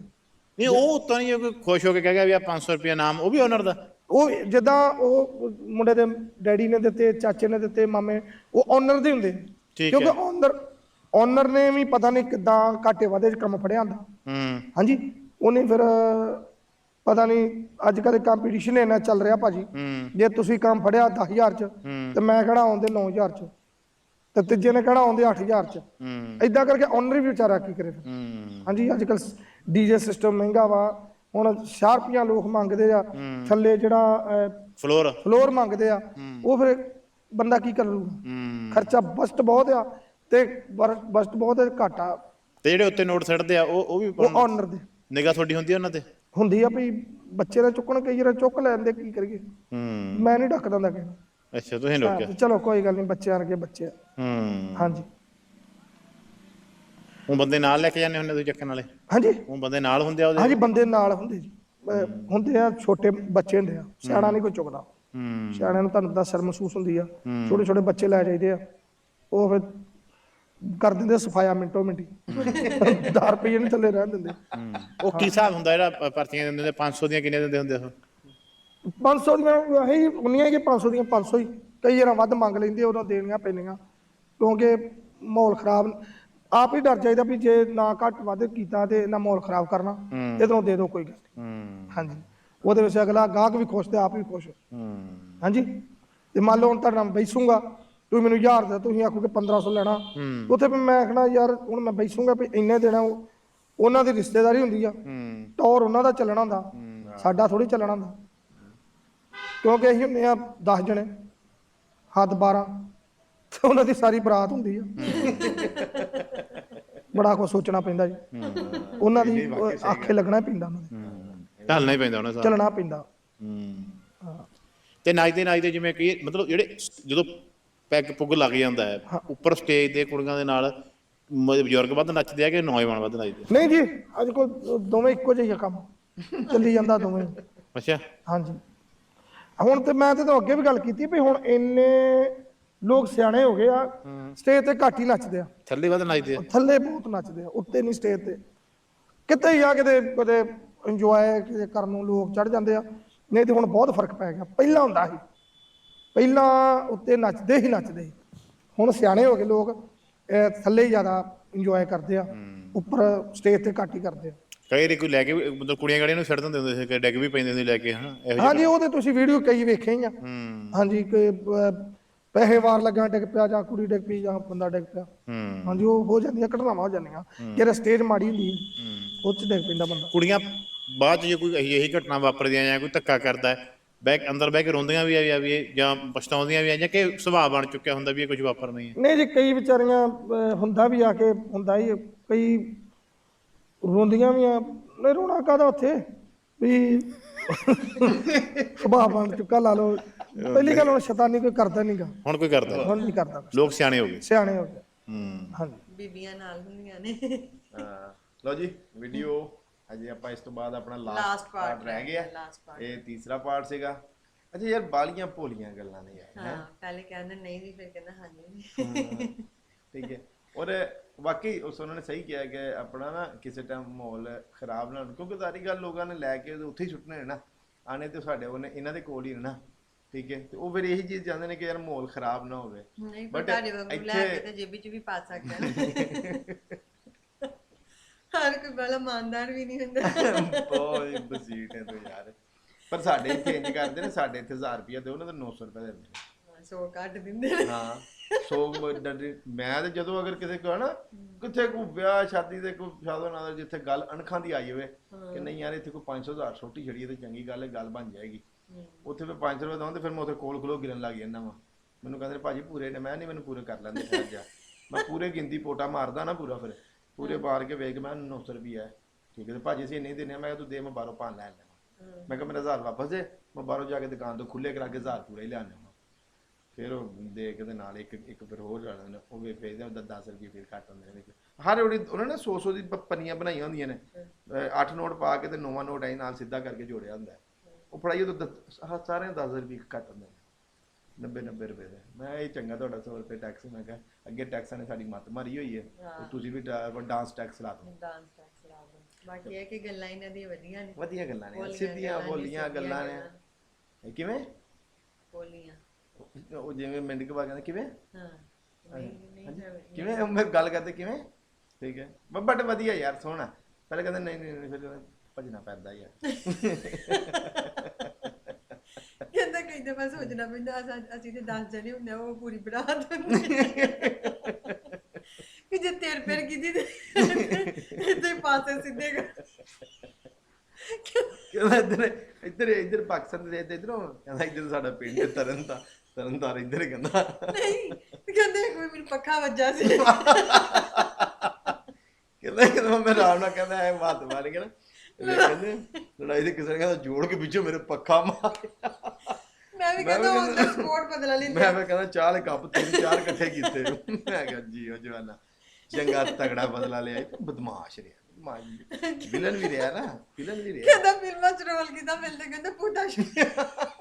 ਨਹੀਂ ਉਹ ਉੱਤੋਂ ਨਹੀਂ ਕੋਈ ਖੁਸ਼ ਹੋ ਕੇ ਕਹਿ ਗਿਆ ਵੀ ਆ 500 ਰੁਪਇਆ ਨਾਮ ਉਹ ਵੀ ਓਨਰ ਦਾ? ਉਹ ਜਿੱਦਾਂ ਉਹ ਮੁੰਡੇ ਦੇ ਡੈਡੀ ਨੇ ਦਿੱਤੇ ਚਾਚੇ ਨੇ ਦਿੱਤੇ ਮਾਮੇ ਉਹ ਓਨਰ ਦੇ ਹੁੰਦੇ। ਆ। ਠੀਕ ਕਿਉਂਕਿ ਹੈ। ਓਨਰ ਓਨਰ ਨੇ ਵੀ ਪਤਾ ਨਹੀਂ ਕਿਦਾਂ ਘਾਟੇ ਵਾਧੇ 'ਚ ਕੰਮ ਫੜਿਆ ਹੁੰਦਾ। ਹੂੰ। ਹਾਂਜੀ? ਉਹਨੇ ਫਿਰ ਪਤਾ ਨਹੀਂ ਅੱਜ ਕੱਲ੍ਹ ਕੰਪੀਟੀਸ਼ਨ ਇੰਨਾ ਚੱਲ ਰਿਹਾ ਭਾਜੀ। ਜੇ ਤੁਸੀਂ ਕੰਮ ਫੜਿਆ 10000 ਚ। ਤੇ ਮੈਂ ਕਹਣਾ ਆਉਂਦੇ 9000 ਚ? ਤੇ ਤੀਜੇ ਨੇ ਕਹਣਾ ਆਉਂਦੇ 8000 ਚ? ਇਦਾਂ ਕਰਕੇ ਓਨਰ ਵੀ ਵਿਚਾਰਾ ਕੀ ਕਰੇ ਫਿਰ। ਹਾਂਜੀ ਅੱਜ ਕੱਲ ਡੀਜੇ ਸਿਸਟਮ ਮਹਿੰਗਾ ਵਾ। ਹੁਣ ਸ਼ਾਰਪੀਆਂ ਲੋਕ ਮੰਗਦੇ ਆ। ਥੱਲੇ ਜਿਹੜਾ ਫਲੋਰ ਫਲੋਰ ਮੰਗਦੇ ਆ। ਉਹ ਫਿਰ ਬੰਦਾ ਕੀ ਕਰ ਲੂਗਾ ਖਰਚਾ ਬਸਟ ਬਹੁਤ ਆ। ਤੇ ਬਸਟ ਬਹੁਤ ਘਾਟਾ ਤੇ ਜਿਹੜੇ ਉੱਤੇ ਨੋਟ ਸੱਟਦੇ ਆ ਉਹ ਉਹ ਵੀ ਉਹ ਓਨਰ ਦੇ। ਨਿਗਾਹ ਤੁਹਾਡੀ ਹੁੰਦੀ ਆ ਉਹਨਾਂ ਤੇ? ਹੁੰਦੀ ਆ ਵੀ ਬੱਚੇ ਨੇ ਚੁੱਕਣ ਕਈ ਵਾਰ ਚੁੱਕ ਲੈਂਦੇ ਕੀ ਕਰੀਏ? ਹੂੰ। ਮੈਂ ਨਹੀਂ ਡੱਕਦਾ ਹੁੰਦਾ ਨੂੰ। ਅੱਛਾ ਤੁਸੀਂ ਰੋਕਿਆ ਚਲੋ ਕੋਈ ਗੱਲ ਨਹੀਂ ਬੱਚਿਆਂ ਵਰਗੇ ਬੱਚੇ ਆ। ਹੂੰ। ਹਾਂਜੀ। ਉਹ ਬੰਦੇ ਨਾਲ ਲੈ ਕੇ ਜਾਂਦੇ ਹੁੰਦੇ ਤੁਸੀਂ ਚੱਕਣ ਵਾਲੇ? ਹਾਂਜੀ। ਉਹ ਬੰਦੇ ਨਾਲ ਹੁੰਦੇ ਆ ਉਹਦੇ? ਹਾਂਜੀ ਬੰਦੇ ਨਾਲ ਹੁੰਦੇ ਜੀ। ਹੁੰਦੇ ਆ ਛੋਟੇ ਬੱਚੇ ਹੁੰਦੇ ਆ। ਸਿਆਣਾ ਨਹੀਂ ਕੋਈ ਚੁੱਕਦਾ। ਹੂੰ। ਸਿਆਣਿਆਂ ਨੂੰ ਤੁਹਾਨੂੰ ਤਾਂ ਸ਼ਰਮ ਮਹਿਸੂਸ ਹੁੰਦੀ ਆ। ਛੋਟੇ ਛੋਟੇ ਬੱਚੇ ਲੈ ਜਾਈਦੇ ਆ। ਉਹ ਫਿਰ ਕਰ ਦਿੰਦੇ ਸਫਾਇਆ ਮਿੰਟੋ ਮਿੰਟੀ। 10 ਰੁਪਏ ਨਹੀਂ ਥੱਲੇ ਰਹਿਣ ਦਿੰਦੇ। ਉਹ ਕੀ ਹਿਸਾਬ ਹੁੰਦਾ ਜਿਹੜਾ ਪਰਚੀਆਂ ਦਿੰਦੇ ਹੁੰਦੇ 500 ਦੀਆਂ ਕਿੰਨੇ ਦਿੰਦੇ ਹੁੰਦੇ ਉਹ? 500 ਦੀਆਂ ਇਹੀ ਉਨੀਆਂ ਹੀ ਕਿ 500 ਦੀਆਂ 500 ਹੀ। ਕਈ ਵਾਰ ਵੱਧ ਮੰਗ ਲੈਂਦੇ ਉਹਨਾਂ ਦੇਣੀਆਂ ਪੈਣੀਆਂ। ਕਿਉਂਕਿ ਮਾਹੌਲ ਖਰਾਬ ਆਪ ਹੀ ਡਰ ਜਾਈਦਾ ਵੀ ਜੇ ਨਾ ਘੱਟ ਵੱਧ ਕੀਤਾ ਤੇ ਇਹਨਾਂ ਮਾਹੌਲ ਖਰਾਬ ਕਰਨਾ ਇਧਰੋਂ ਦੇ ਦਿਓ ਕੋਈ ਗੱਲ ਨਹੀਂ। ਹਾਂਜੀ। ਉਹਦੇ ਵਿੱਚ ਅਗਲਾ ਗਾਹਕ ਵੀ ਖੁਸ਼ ਤੇ ਆਪ ਵੀ ਖੁਸ਼। ਹਾਂਜੀ? ਤੇ ਮੰਨ ਲਓ ਹੁਣ ਤੁਹਾਡੇ ਬੈਸੂਗਾ ਤੁਸੀਂ ਮੈਨੂੰ 1000 ਦੇ ਤੁਸੀਂ ਆਖੋਗੇ 1500 ਲੈਣਾ। ਉੱਥੇ ਵੀ ਮੈਂ ਆਖਣਾ ਯਾਰ ਹੁਣ ਮੈਂ ਬੈਸੂਗਾ ਵੀ ਇੰਨੇ ਦੇਣਾ ਉਹ। ਉਹਨਾਂ ਦੀ ਰਿਸ਼ਤੇਦਾਰੀ ਹੁੰਦੀ ਆ। ਟੌਰ ਉਹਨਾਂ ਦਾ ਚੱਲਣਾ ਹੁੰਦਾ। ਸਾਡਾ ਥੋੜੀ ਚੱਲਣਾ ਹੁੰਦਾ। ਕਿਉਂਕਿ ਅਸੀਂ ਹੁੰਦੇ ਆ 10 ਜਣੇ ਹੱਦ 12 ਤੇ ਉਹਨਾਂ ਦੀ ਸਾਰੀ ਬਰਾਤ ਹੁੰਦੀ ਆ। ਬੜਾ ਕੁਝ ਸੋਚਣਾ ਪੈਂਦਾ ਜੀ। ਉਹਨਾਂ ਦੀ ਆਖੇ ਲੱਗਣਾ ਪੈਂਦਾ ਉਹਨਾਂ ਦੇ। ਢਲਣਾ ਹੀ ਪੈਂਦਾ ਉਹਨਾਂ ਸਾਰਾ ਚੱਲਣਾ ਪੈਂਦਾ। ਹੂੰ। ਤੇ ਨੱਚਦੇ ਨੱਚਦੇ ਜਿਵੇਂ ਕਿ ਮਤਲਬ ਜਿਹੜੇ ਸ- ਜਦੋਂ ਪੈਗ ਪੁੱਗ ਲੱਗ ਜਾਂਦਾ ਹੈ। ਉੱਪਰ ਸਟੇਜ ਤੇ ਕੁੜੀਆਂ ਦੇ ਨਾਲ ਬਜ਼ੁਰਗ ਵੱਧ ਨੱਚਦੇ ਆ ਕਿ ਨੌਜਵਾਨ ਵੱਧ ਨੱਚਦੇ ਆ? ਨਹੀਂ ਜੀ ਅੱਜ ਕੋਲ ਦੋਵੇਂ ਇੱਕੋ ਜਿਹਾ ਕੰਮ। ਚੱਲੀ ਜਾਂਦਾ ਦੋਵੇਂ। ਅੱਛਾ। ਹਾਂਜੀ। ਹੁਣ ਤੇ ਮੈਂ ਤੇ ਤੁਹਾਨੂੰ ਅੱਗੇ ਵੀ ਗੱਲ ਕੀਤੀ ਵੀ ਹੁਣ ਇੰਨੇ ਲੋਕ ਸਿਆਣੇ ਹੋ ਗਏ ਆ ਸਟੇਜ ਤੇ ਘੱਟ ਹੀ ਨੱਚਦੇ ਆ। ਥੱਲੇ ਵੱਧ ਨੱਚਦੇ ਆ। ਥੱਲੇ ਬਹੁਤ ਨੱਚਦੇ ਆ ਉੱਤੇ ਨਹੀਂ ਸਟੇਜ ਤੇ। ਕਿਤੇ ਹੀ ਆ ਕਿਤੇ ਕਿਤੇ ਇੰਜੋਏ ਕਰਨ ਨੂੰ ਲੋਕ ਚੜ ਜਾਂਦੇ ਆ। ਨਹੀਂ ਤੇ ਹੁਣ ਬਹੁਤ ਫ਼ਰਕ ਪੈ ਗਿਆ। ਪਹਿਲਾਂ ਹੁੰਦਾ ਸੀ। ਪਹਿਲਾਂ ਉੱਤੇ ਨੱਚਦੇ ਹੀ ਨੱਚਦੇ। ਸੀ ਹੁਣ ਸਿਆਣੇ ਹੋ ਗਏ ਲੋਕ ਇਹ ਥੱਲੇ ਹੀ ਜ਼ਿਆਦਾ ਇੰਜੋਏ ਕਰਦੇ ਆ ਉੱਪਰ ਸਟੇਜ ਤੇ ਘੱਟ ਹੀ ਕਰਦੇ ਆ। ਕਈ ਵਾਰੀ ਕੋਈ ਲੈ ਕੇ ਵੀ- ਮਤਲਬ ਕੁੜੀਆਂ ਗੜੀਆਂ ਨੂੰ ਛੱਡ ਦਿੰਦੇ ਹੁੰਦੇ ਸੀ ਕਿ ਡਿੱਗ ਵੀ ਪੈਂਦੇ ਹੁੰਦੇ ਲੈ ਕੇ ਹਾਂ ਇਹੋ ਜਿਹੇ ਹਾਂਜੀ ਉਹ ਤੇ ਤੁਸੀਂ ਵੀਡੀਓ ਕਈ ਵੇਖੇ ਹੀ ਆ। ਹੂੰ। ਹਾਂਜੀ ਕਿ ਅਹ, ਪੈਸੇ ਵਾਰ ਲੱਗਾ ਡਿੱਗ ਪਿਆ ਜਾਂ ਕੁੜੀ ਡਿੱਗ ਪਈ ਜਾਂ ਬੰਦਾ ਡਿੱਗ ਪਿਆ। ਹੂੰ। ਹਾਂਜੀ ਉਹ ਹੋ ਜਾਂਦੀਆਂ ਘਟਨਾਵਾਂ ਹੋ ਜਾਂਦੀਆਂ। ਜਿਹੜੇ ਸਟੇਜ ਮਾੜੀ ਹੁੰਦੀ ਹੈ। ਉਹ ਚ ਡਿੱਗ ਪੈਂਦਾ ਬੰਦਾ। ਕੁੜੀਆਂ ਬਾਅਦ ਚ ਜੇ ਕੋਈ ਇਹੀ ਇਹੀ ਘਟਨਾ ਵਾਪਰਦੀ ਆ ਜਾਂ ਕੋਈ ਧੱਕਾ ਕਰਦਾ ਹੈ ਬੈਕ ਅੰਦਰ ਬਹਿ ਕੇ ਰੋਂਦੀਆਂ ਵੀ ਆ ਵੀ ਇਹ ਜਾਂ ਪਛਤਾਉਂਦੀਆਂ ਵੀ ਆ ਜਾਂ ਕਿ ਸੁਭਾਅ ਬਣ ਚੁੱਕਿਆ ਹੁੰਦਾ ਵੀ ਇਹ ਕੁਝ ਵਾਪਰ ਨਹੀਂ ਹੈ। ਨਹੀਂ ਜੀ ਕਈ ਵਿਚਾਰੀਆਂ ਅਹ, ਹੁੰਦਾ ਵੀ ਆ ਕੇ ਹੁੰਦਾ ਹੀ ਹੈ, ਕਈ ਰੋਂਦੀਆਂ ਵੀ ਆ ਨਹੀਂ ਰੋਣਾ ਕਾਦਾ ਉੱਥੇ? ਵੀ ਸੁਭਾਅ ਬਣ ਚੁੱਕਾ ਲਾ ਲਓ ਪਹਿਲੀ ਗੱਲ ਹੁਣ ਸ਼ੈਤਾਨੀ ਕੋਈ ਕਰਦਾ ਨਹੀਂਗਾ ਹੁਣ ਕੋਈ ਕਰਦਾ। ਹੁਣ ਨਹੀਂ ਕਰਦਾ ਲੋਕ ਸਿਆਣੇ ਹੋ ਗਏ। ਸਿਆਣੇ ਹੋ ਗਏ। ਹੂੰ। ਹਾਂਜੀ। ਬੀਬੀਆਂ ਨਾਲ ਹੁੰਦੀਆਂ ਨੇ। ਹਾਂ। ਲਓ ਜੀ ਵੀਡੀਓ ਅਜੇ ਆਪਾਂ ਇਸ ਤੋਂ ਬਾਅਦ ਆਪਣਾ ਲਾਸਟ ਪਾਰਟ ਰਹਿ ਗਿਆ। ਇਹ ਤੀਸਰਾ ਪਾਰਟ ਸੀਗਾ। ਅੱਛਾ ਯਾਰ ਬਾਲੀਆਂ ਭੋਲੀਆਂ ਗੱਲਾਂ ਨੇ ਯਾਰ ਹਾਂ? ਪਹਿਲੇ ਕਹਿੰਦੇ ਨਹੀਂ ਜੀ ਫਿਰ ਕਹਿੰਦਾ ਹਾਂਜੀ ਠੀਕ ਹੈ। ਔਰ ਵਾਕਈ ਉਸ ਉਹਨਾਂ ਨੇ ਸਹੀ ਕਿਹਾ ਕਿ ਆਪਣਾ ਨਾ ਕਿਸੇ ਟਾਈਮ ਮਾਹੌਲ ਖਰਾਬ ਨਾ ਕਿਉਂਕਿ ਸਾਰੀ ਗੱਲ ਲੋਕਾਂ ਨੇ ਲੈ ਕੇ ਉੱਥੇ ਹੀ ਸੁੱਟਣੇ ਨੇ ਨਾ। ਆਣੇ ਤੇ ਸਾਡੇ ਉਹਨੇ ਇਹਨਾਂ ਦੇ ਕੋਲ ਹੀ ਨੇ ਨਾ। ਠੀਕ ਹੈ ਤੇ ਉਹ ਫਿਰ ਇਹੀ ਚੀਜ਼ ਚਾਹੁੰਦੇ ਨੇ ਕਿ ਯਾਰ ਮਾਹੌਲ ਖਰਾਬ ਨਾ ਹੋਵੇ। ਨਹੀਂ But ਤੁਹਾਡੇ ਵਾਂਗੂ ਲੈ ਕੇ ਇੱਥੇ- ਤੇ ਜੇਬੀ ਚ ਵੀ ਪਾ ਸਕਦਾ ਨਾ। ਹਰ ਕੋਈ ਬੜਾ ਇਮਾਨਦਾਰ ਵੀ ਨਹੀਂ ਹੁੰਦਾ। ਬਹੁਤ ਬਸੀਟ ਹੈ ਤੂੰ ਯਾਰ। ਪਰ ਸਾਡੇ ਇੱਥੇ ਇੰਜ ਕਰਦੇ ਨੇ ਸਾਡੇ ਇੱਥੇ 1000 ਰੁਪਏ ਦਿਓ ਉਹਨਾਂ ਦਾ 900 ਰੁਪਏ ਦਿੰਦੇ ਨੇ। ਸੋ ਕੱਟ ਦਿੰਦੇ ਨੇ। ਹਾਂ ਸੋ ਮ- ਡੰਡੀ- ਮੈਂ ਤੇ ਜਦੋਂ ਅਗਰ ਕਿਸੇ ਕੋ ਨਾ ਕਿੱਥੇ ਕੋ ਵਿਆਹ ਸ਼ਾਦੀ ਦੇ ਕੋਈ ਸ਼ਾਦੋ ਨਾਲ ਜਿੱਥੇ ਗੱਲ ਅਣਖਾਂ ਦੀ ਆਈ ਹੋਵੇ ਕਿ ਨਹੀਂ ਯਾਰ ਇੱਥੇ ਕੋਈ 500 ਹਜ਼ਾਰ ਛੋਟੀ ਛੜੀ ਤੇ ਚੰਗੀ ਗੱਲ ਹੈ ਗੱਲ ਬਣ ਜਾਏਗੀ। ਉੱਥੇ ਫਿਰ 500 ਰੁਪਏ ਦਵਾਂ ਤੇ ਫਿਰ ਮੈਂ ਉੱਥੇ ਕੋਲ ਖਲੋ ਗਿਰਨ ਲੱਗ ਜਾਂਦਾ ਵਾਂ। ਮੈਨੂੰ ਕਹਿੰਦੇ ਨੇ, ਭਾਜੀ ਪੂਰੇ ਨੇ। ਮੈਂ ਨਹੀਂ ਮੈਨੂੰ ਪੂਰੇ ਕਰ ਲੈਂਦੇ ਠਹਿਰ ਜਾ ਮੈਂ ਪੂਰੇ ਗਿਣਤੀ ਪੋਟਾ ਮਾਰਦਾ ਨਾ ਪੂਰਾ ਫਿਰ। ਪੂਰੇ ਬਾਰ ਕੇ ਵੇਖ ਮੈਂ 900 ਰੁਪਏ ਹੈ। ਠੀਕ ਹੈ ਤੇ ਭਾਜੀ ਅਸੀਂ ਨਹੀਂ ਦਿੰਦੇ ਮੈਂ ਕਿਹਾ ਤੂੰ ਦੇ ਮੈਂ ਬਾਹਰੋਂ ਭਾਂ ਲੈ ਲੈਣਾ ਮੈਂ ਕਿਹਾ ਮੇਰਾ 1000 ਵਾਪਸ ਦੇ ਮੈਂ ਬਾਹਰੋਂ ਜਾ ਕੇ ਦੁਕਾਨ ਤੋਂ ਖੁੱਲੇ ਕਰਾ ਕੇ 1000 ਪੂਰਾ ਹੀ ਲਿਆਣਾ ਫਿਰ ਉਹ ਦੇ ਕੇ ਦੇ ਨਾਲ ਇੱਕ ਇੱਕ ਫਿਰ ਹੋਰ ਜਾਣਾ ਨੇ ਉਹ ਵੀ ਵੇਚਦੇ ਉਹਦਾ 10 ਰੁਪਏ ਫਿਰ ਕੱਟ ਹੁੰਦੇ ਨੇ ਵਿੱਚ। ਹਰ ਉਹਦੀ ਉਹਨਾਂ ਨੇ 100 100 ਦੀ ਪੰਨੀਆਂ ਬਣਾਈਆਂ ਹੁੰਦੀਆਂ ਨੇ। 8 ਨੋਟ ਪਾ ਕੇ ਤੇ ਨੌਵਾਂ ਨੋਟ ਆਈ ਨਾਲ ਸਿੱਧਾ ਕਰਕੇ ਜੋੜਿਆ ਹੁੰਦਾ। ਉਹ ਫੜਾਈ ਉਹ ਸਾਰਿਆਂ 10 ਰੁਪਏ ਕੱਟ ਹੁੰਦੇ ਨੇ। 90 90 ਰੁਪਏ ਦੇ। ਮੈਂ ਇਹ ਚੰਗਾ ਤੁਹਾਡਾ 100 ਰੁਪਏ ਟੈਕਸ ਮੈਂ ਕਿਹਾ ਅੱਗੇ ਟੈਕਸਾਂ ਨੇ ਸਾਡੀ ਮੱਤ ਮਾਰੀ ਹੋਈ ਹੈ ਤੇ ਤੁਸੀਂ ਵੀ ਡਾਂਸ ਟੈਕਸ ਲਾ ਦਿਓ। ਡਾਂਸ ਟੈਕਸ ਲਾ ਦੋ ਬਾਕੀ ਇਹ ਕਿ ਗੱਲਾਂ ਇਹਨਾਂ ਦੀਆਂ ਵਧੀਆ ਨੇ। ਵਧੀਆ ਗੱਲਾਂ ਨੇ ਬੋਲੀਆਂ ਸਿੱਧੀਆਂ ਗੱਲਾਂ ਨੇ, ਬੋਲੀਆਂ ਸਿੱਧੀਆਂ ਗੱਲਾਂ ਨੇ। ਇਹ ਕਿਵੇਂ? ਬੋਲੀਆਂ। ਉਹ ਜਿਵੇਂ ਮਿੰਟ ਕੇ ਬਾਅਦ ਕਹਿੰਦੇ ਕਿਵੇਂ? ਹਾਂ। ਨਹੀਂ ਨਹੀਂ ਜਾਵੇ। ਕਿਵੇਂ? ਉਹ ਮੈਂ ਗੱਲ ਕਰਦੇ ਕਿਵੇਂ? ਠੀਕ ਹੈ। ਬਟ ਵਧੀਆ ਯਾਰ ਸੋਹਣਾ। ਪਹਿਲੇ ਕਹਿੰਦੇ ਨਹੀਂ ਨਹੀਂ ਨਹੀਂ, ਫਿਰ ਭਜਣਾ ਪੈਂਦਾ ਯਾਰ ਕਈ ਦਫਾ ਸੋਚਣਾ ਪੈਂਦਾ ਅਸਾਂ- ਅਸੀਂ ਤੇ 10 ਜਣੇ ਹੁੰਦੇ ਆ, ਉਹ ਪੂਰੀ ਬਰਾਤ ਹੁੰਦੀ ਕਿ ਜੇ ਤੇਰ ਪੇਰ ਕੀਤੀ ਤੇ ਇੱਥੇ ਪਾਸੇ ਸਿੱਧੇ ਕਰ। ਕਹਿੰਦਾ ਇੱਧਰ ਇੱਧਰ ਇੱਧਰ ਪਾਕਿਸਤਾਨ ਦੇ ਇੱਧਰੋਂ ਕਹਿੰਦਾ ਇੱਧਰ ਸਾਡਾ ਪਿੰਡ ਹੈ ਤਰਨ ਦਾ ਤਰਨ ਤਾਰ ਇੱਧਰ ਕਹਿੰਦਾ। ਨਹੀਂ ਕਹਿੰਦੇ ਕੋਈ ਮੈਨੂੰ ਪੱਖਾ ਵੱਜਾ ਸੀ। ਕਹਿੰਦਾ ਕਹਿੰਦਾ ਮੈਂ ਆਰਾਮ ਨਾਲ ਕਹਿੰਦਾ ਐ ਬਾਤ ਮਾਰ ਕੇ ਨਾ। ਤੇ ਕਹਿੰਦੇ ਲੜਾਈ ਦੇ ਕਿਸੇ ਨੇ ਕਹਿੰਦਾ ਜੋੜ ਕੇ ਪਿੱਛੇ ਮੇਰੇ ਪੱਖਾ ਮਾਰਿਆ। ਮੈਂ ਵੀ ਮੈਂ ਕਹਿੰਦਾ ਉਹ ਕਹਿੰਦਾ- ਸਪੋਰਟ ਬਦਲਾ ਲੈਂਦੇ ਮੈਂ ਫਿਰ ਕਹਿੰਦਾ ਚਾਹ ਦੇ ਕੱਪ ਤਿੰਨ ਚਾਰ ਇਕੱਠੇ ਕੀਤੇ। ਮੈਂ ਕਿਹਾ ਜੀ ਉਹ ਜਵਾਨਾ ਚੰਗਾ ਤਗੜਾ ਬਦਲਾ ਲਿਆ ਇਹ ਤਾਂ ਬਦਮਾਸ਼ ਰਿਹਾ। ਬਦਮਾਸ਼ ਵਿਲਨ ਵੀ ਰਿਹਾ ਨਾ ਵਿਲਨ ਵੀ ਰਿਹਾ। ਕਹਿੰਦਾ ਫਿਲਮਾਂ ਚ ਰੋਲ ਕੀਤਾ ਮਿਲਦੇ ਕਹਿੰਦਾ ਪੁੱਟਾ ਓਏ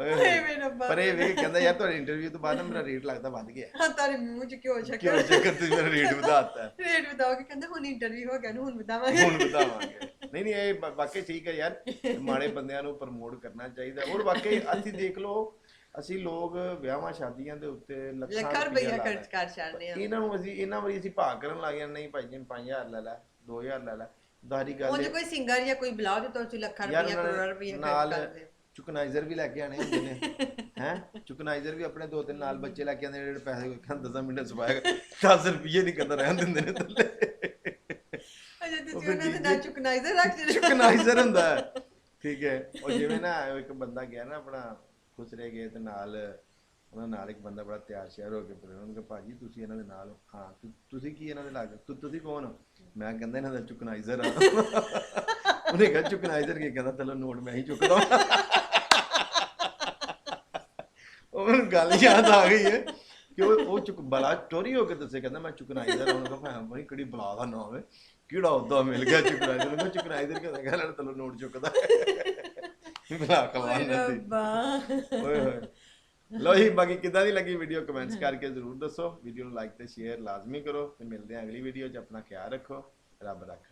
ਓਏ ਮੇਰੇ ਰੱਬਾ। ਪਰ ਇਹ ਵੇਖ ਕਹਿੰਦਾ ਯਾਰ ਤੁਹਾਡੇ ਇੰਟਰਵਿਊ ਤੋਂ ਬਾਅਦ ਨਾ ਮੇਰਾ ਰੇਟ ਲੱਗਦਾ ਵੱਧ ਗਿਆ। ਹਾਂ ਤਾਰੇ ਮੂੰਹ ਚ ਕਿਉਂ ਕਿਉਂ ਸ਼ੱਕਰ ਚੱਕਰ? ਤੁਸੀਂ ਮੇਰਾ ਰੇਟ ਵਧਾਤਾ ਰੇਟ ਬਤਾਓਗੇ ਕਹਿੰਦਾ ਹੁਣ ਇੰਟਰਵਿਊ ਹੋ ਗਿਆ ਨੂੰ ਹੁਣ ਬਤਾਵਾਂਗੇ ਹੁਣ ਵਧਾਵਾਂਗੇ। ਨਹੀਂ ਨਹੀਂ ਇਹ ਵਾਕਈ ਠੀਕ ਹੈ ਯਾਰ। ਮਾੜੇ ਬੰਦਿਆਂ ਨੂੰ ਪ੍ਰਮੋਟ ਕਰਨਾ ਚਾਹੀਦਾ। ਔਰ ਵਾਕਈ ਅਸੀਂ ਦੇਖ ਲਓ ਅਸੀਂ ਲੋਕ ਵਿਆਹਾਂ ਸ਼ਾਦੀਆਂ ਦੇ ਉੱਤੇ ਲੱਖਾਂ ਰੁਪਈਆ ਖਰਚ। ਕਰ ਛੱਡਦੇ ਆ। ਇਹਨਾਂ ਨੂੰ ਅਸੀਂ ਇਹਨਾਂ ਵਾਰੀ ਅਸੀਂ ਭਾਗ ਕਰਨ ਲੱਗ ਜਾਂਦੇ ਨਹੀਂ ਭਾਈ ਜੀ 5000 ਲੈ ਲੈ 2000 ਲੈ ਲੈ। ਦਾਰੀ ਗੱਲ ਉਂਝ ਹੈ ਕੋਈ ਸਿੰਗਰ ਜਾਂ ਕੋਈ ਬੁਲਾਓ ਤੇ ਤੁਸੀਂ ਲੱਖਾਂ ਰੁਪਈਆ ਕਰੋੜ ਰੁਪਈਆ ਖਰਚ ਨਾਲ ਕਰਦੇ ਚੁਕਨਾਈਜ਼ਰ ਵੀ ਲੈ ਕੇ ਆਣੇ ਹੁੰਦੇ ਨੇ। ਹੈ? ਚੁਕਨਾਈਜ਼ਰ ਵੀ ਆਪਣੇ ਦੋ ਤਿੰਨ ਨਾਲ ਬੱਚੇ ਲੈ ਕੇ ਆਉਂਦੇ ਨੇ ਜਿਹੜੇ ਪੈਸੇ ਕੋਈ ਕਹਿੰਦਾ 10 ਮਿੰਟ ਸਵਾਇਆ 10 ਰੁਪਏ ਨਹੀਂ ਕਹਿੰਦਾ ਰਹਿਣ ਦਿੰਦੇ ਨੇ ਥੱਲੇ। ਅਜੇ ਉਹਨਾਂ ਦੇ ਨਾਲ ਚੁਕਨਾਈਜ਼ਰ ਰੱਖ ਜਿਹੜੇ ਚੁਕਨਾਈਜ਼ਰ ਹੁੰਦਾ ਹੈ। ਠੀਕ ਹੈ। ਉਹ ਜਿਵੇਂ ਨਾ ਇੱਕ ਬੰਦਾ ਗਿਆ ਨਾ ਆਪਣਾ ਖੁਸਰੇ ਗਏ ਤੇ ਨਾਲ ਉਹਨਾਂ ਨਾਲ ਇੱਕ ਬੰਦਾ ਬੜਾ ਤਿਆਰ ਸ਼ਿਆਰ ਹੋ ਕੇ ਫਿਰ ਉਹਨੂੰ ਕਿਹਾ ਭਾਜੀ ਤੁਸੀਂ ਇਹਨਾਂ ਦੇ ਨਾਲ ਹੋ?" ਹਾਂ ਤੁ- ਤੁਸੀਂ ਕੀ ਇਹਨਾਂ ਦੇ ਲੱਗ? ਤੁ- ਤੁਸੀਂ ਕੌਣ ਹੋ? ਮੈਂ ਕਹਿੰਦਾ ਇਹਨਾਂ ਦਾ ਚੁਕਨਾਈਜ਼ਰ ਆ ਉਹਨੇ ਕਿਹਾ ਚੁਕਨਾਈਜ਼ਰ ਕੀ ਕਹਿੰਦਾ? ਚਲੋ ਨੋਟ ਮੈਂ ਹੀ ਚੁੱਕਦਾ ਉਹ ਮੈਨੂੰ ਗੱਲ ਯਾਦ ਆ ਗਈ ਹੈ ਕਿ ਉਹ ਉਹ ਚੁੱਕ ਬਲਾ ਚੋਰੀ ਹੋ ਕੇ ਦੱਸੇ ਕਹਿੰਦਾ ਮੈਂ ਚੁਕਨਾਈਜ਼ਰ ਹਾਂ ਉਹਨੂੰ ਕਹਾ ਭਾਂ ਬਈ ਕਿਹੜੀ ਬਲਾ ਦਾ ਨਾਮ ਹੈ ਕਿਹੜਾ ਉਹਦਾ ਮਿਲ ਗਿਆ ਚੁਕਨਾਈਜ਼ਰ ਨੂੰ ਚੁਕਨਾਈਜ਼ਰ ਕਹਿੰਦਾ ਕਹਿੰਦਾ ਚਲੋ ਨੋਟ ਚੁੱਕਦਾ। ਬਲਾ ਕਮਾਲ ਨਾ ਸੀ ਰੱਬਾ। ਓਏ ਹੋਏ। ਲੋ ਜੀ ਬਾਕੀ ਕਿੱਦਾਂ ਦੀ ਲੱਗੀ ਵੀਡੀਓ ਕਮੈਂਟਸ ਕਰਕੇ ਜ਼ਰੂਰ ਦੱਸੋ। ਵੀਡੀਓ ਨੂੰ ਲਾਈਕ ਤੇ ਸ਼ੇਅਰ ਲਾਜ਼ਮੀ ਕਰੋ ਤੇ ਮਿਲਦੇ ਹਾਂ ਅਗਲੀ ਵੀਡੀਓ 'ਚ। ਆਪਣਾ ਖਿਆਲ ਰੱਖੋ। ਰੱਬ ਰੱਖ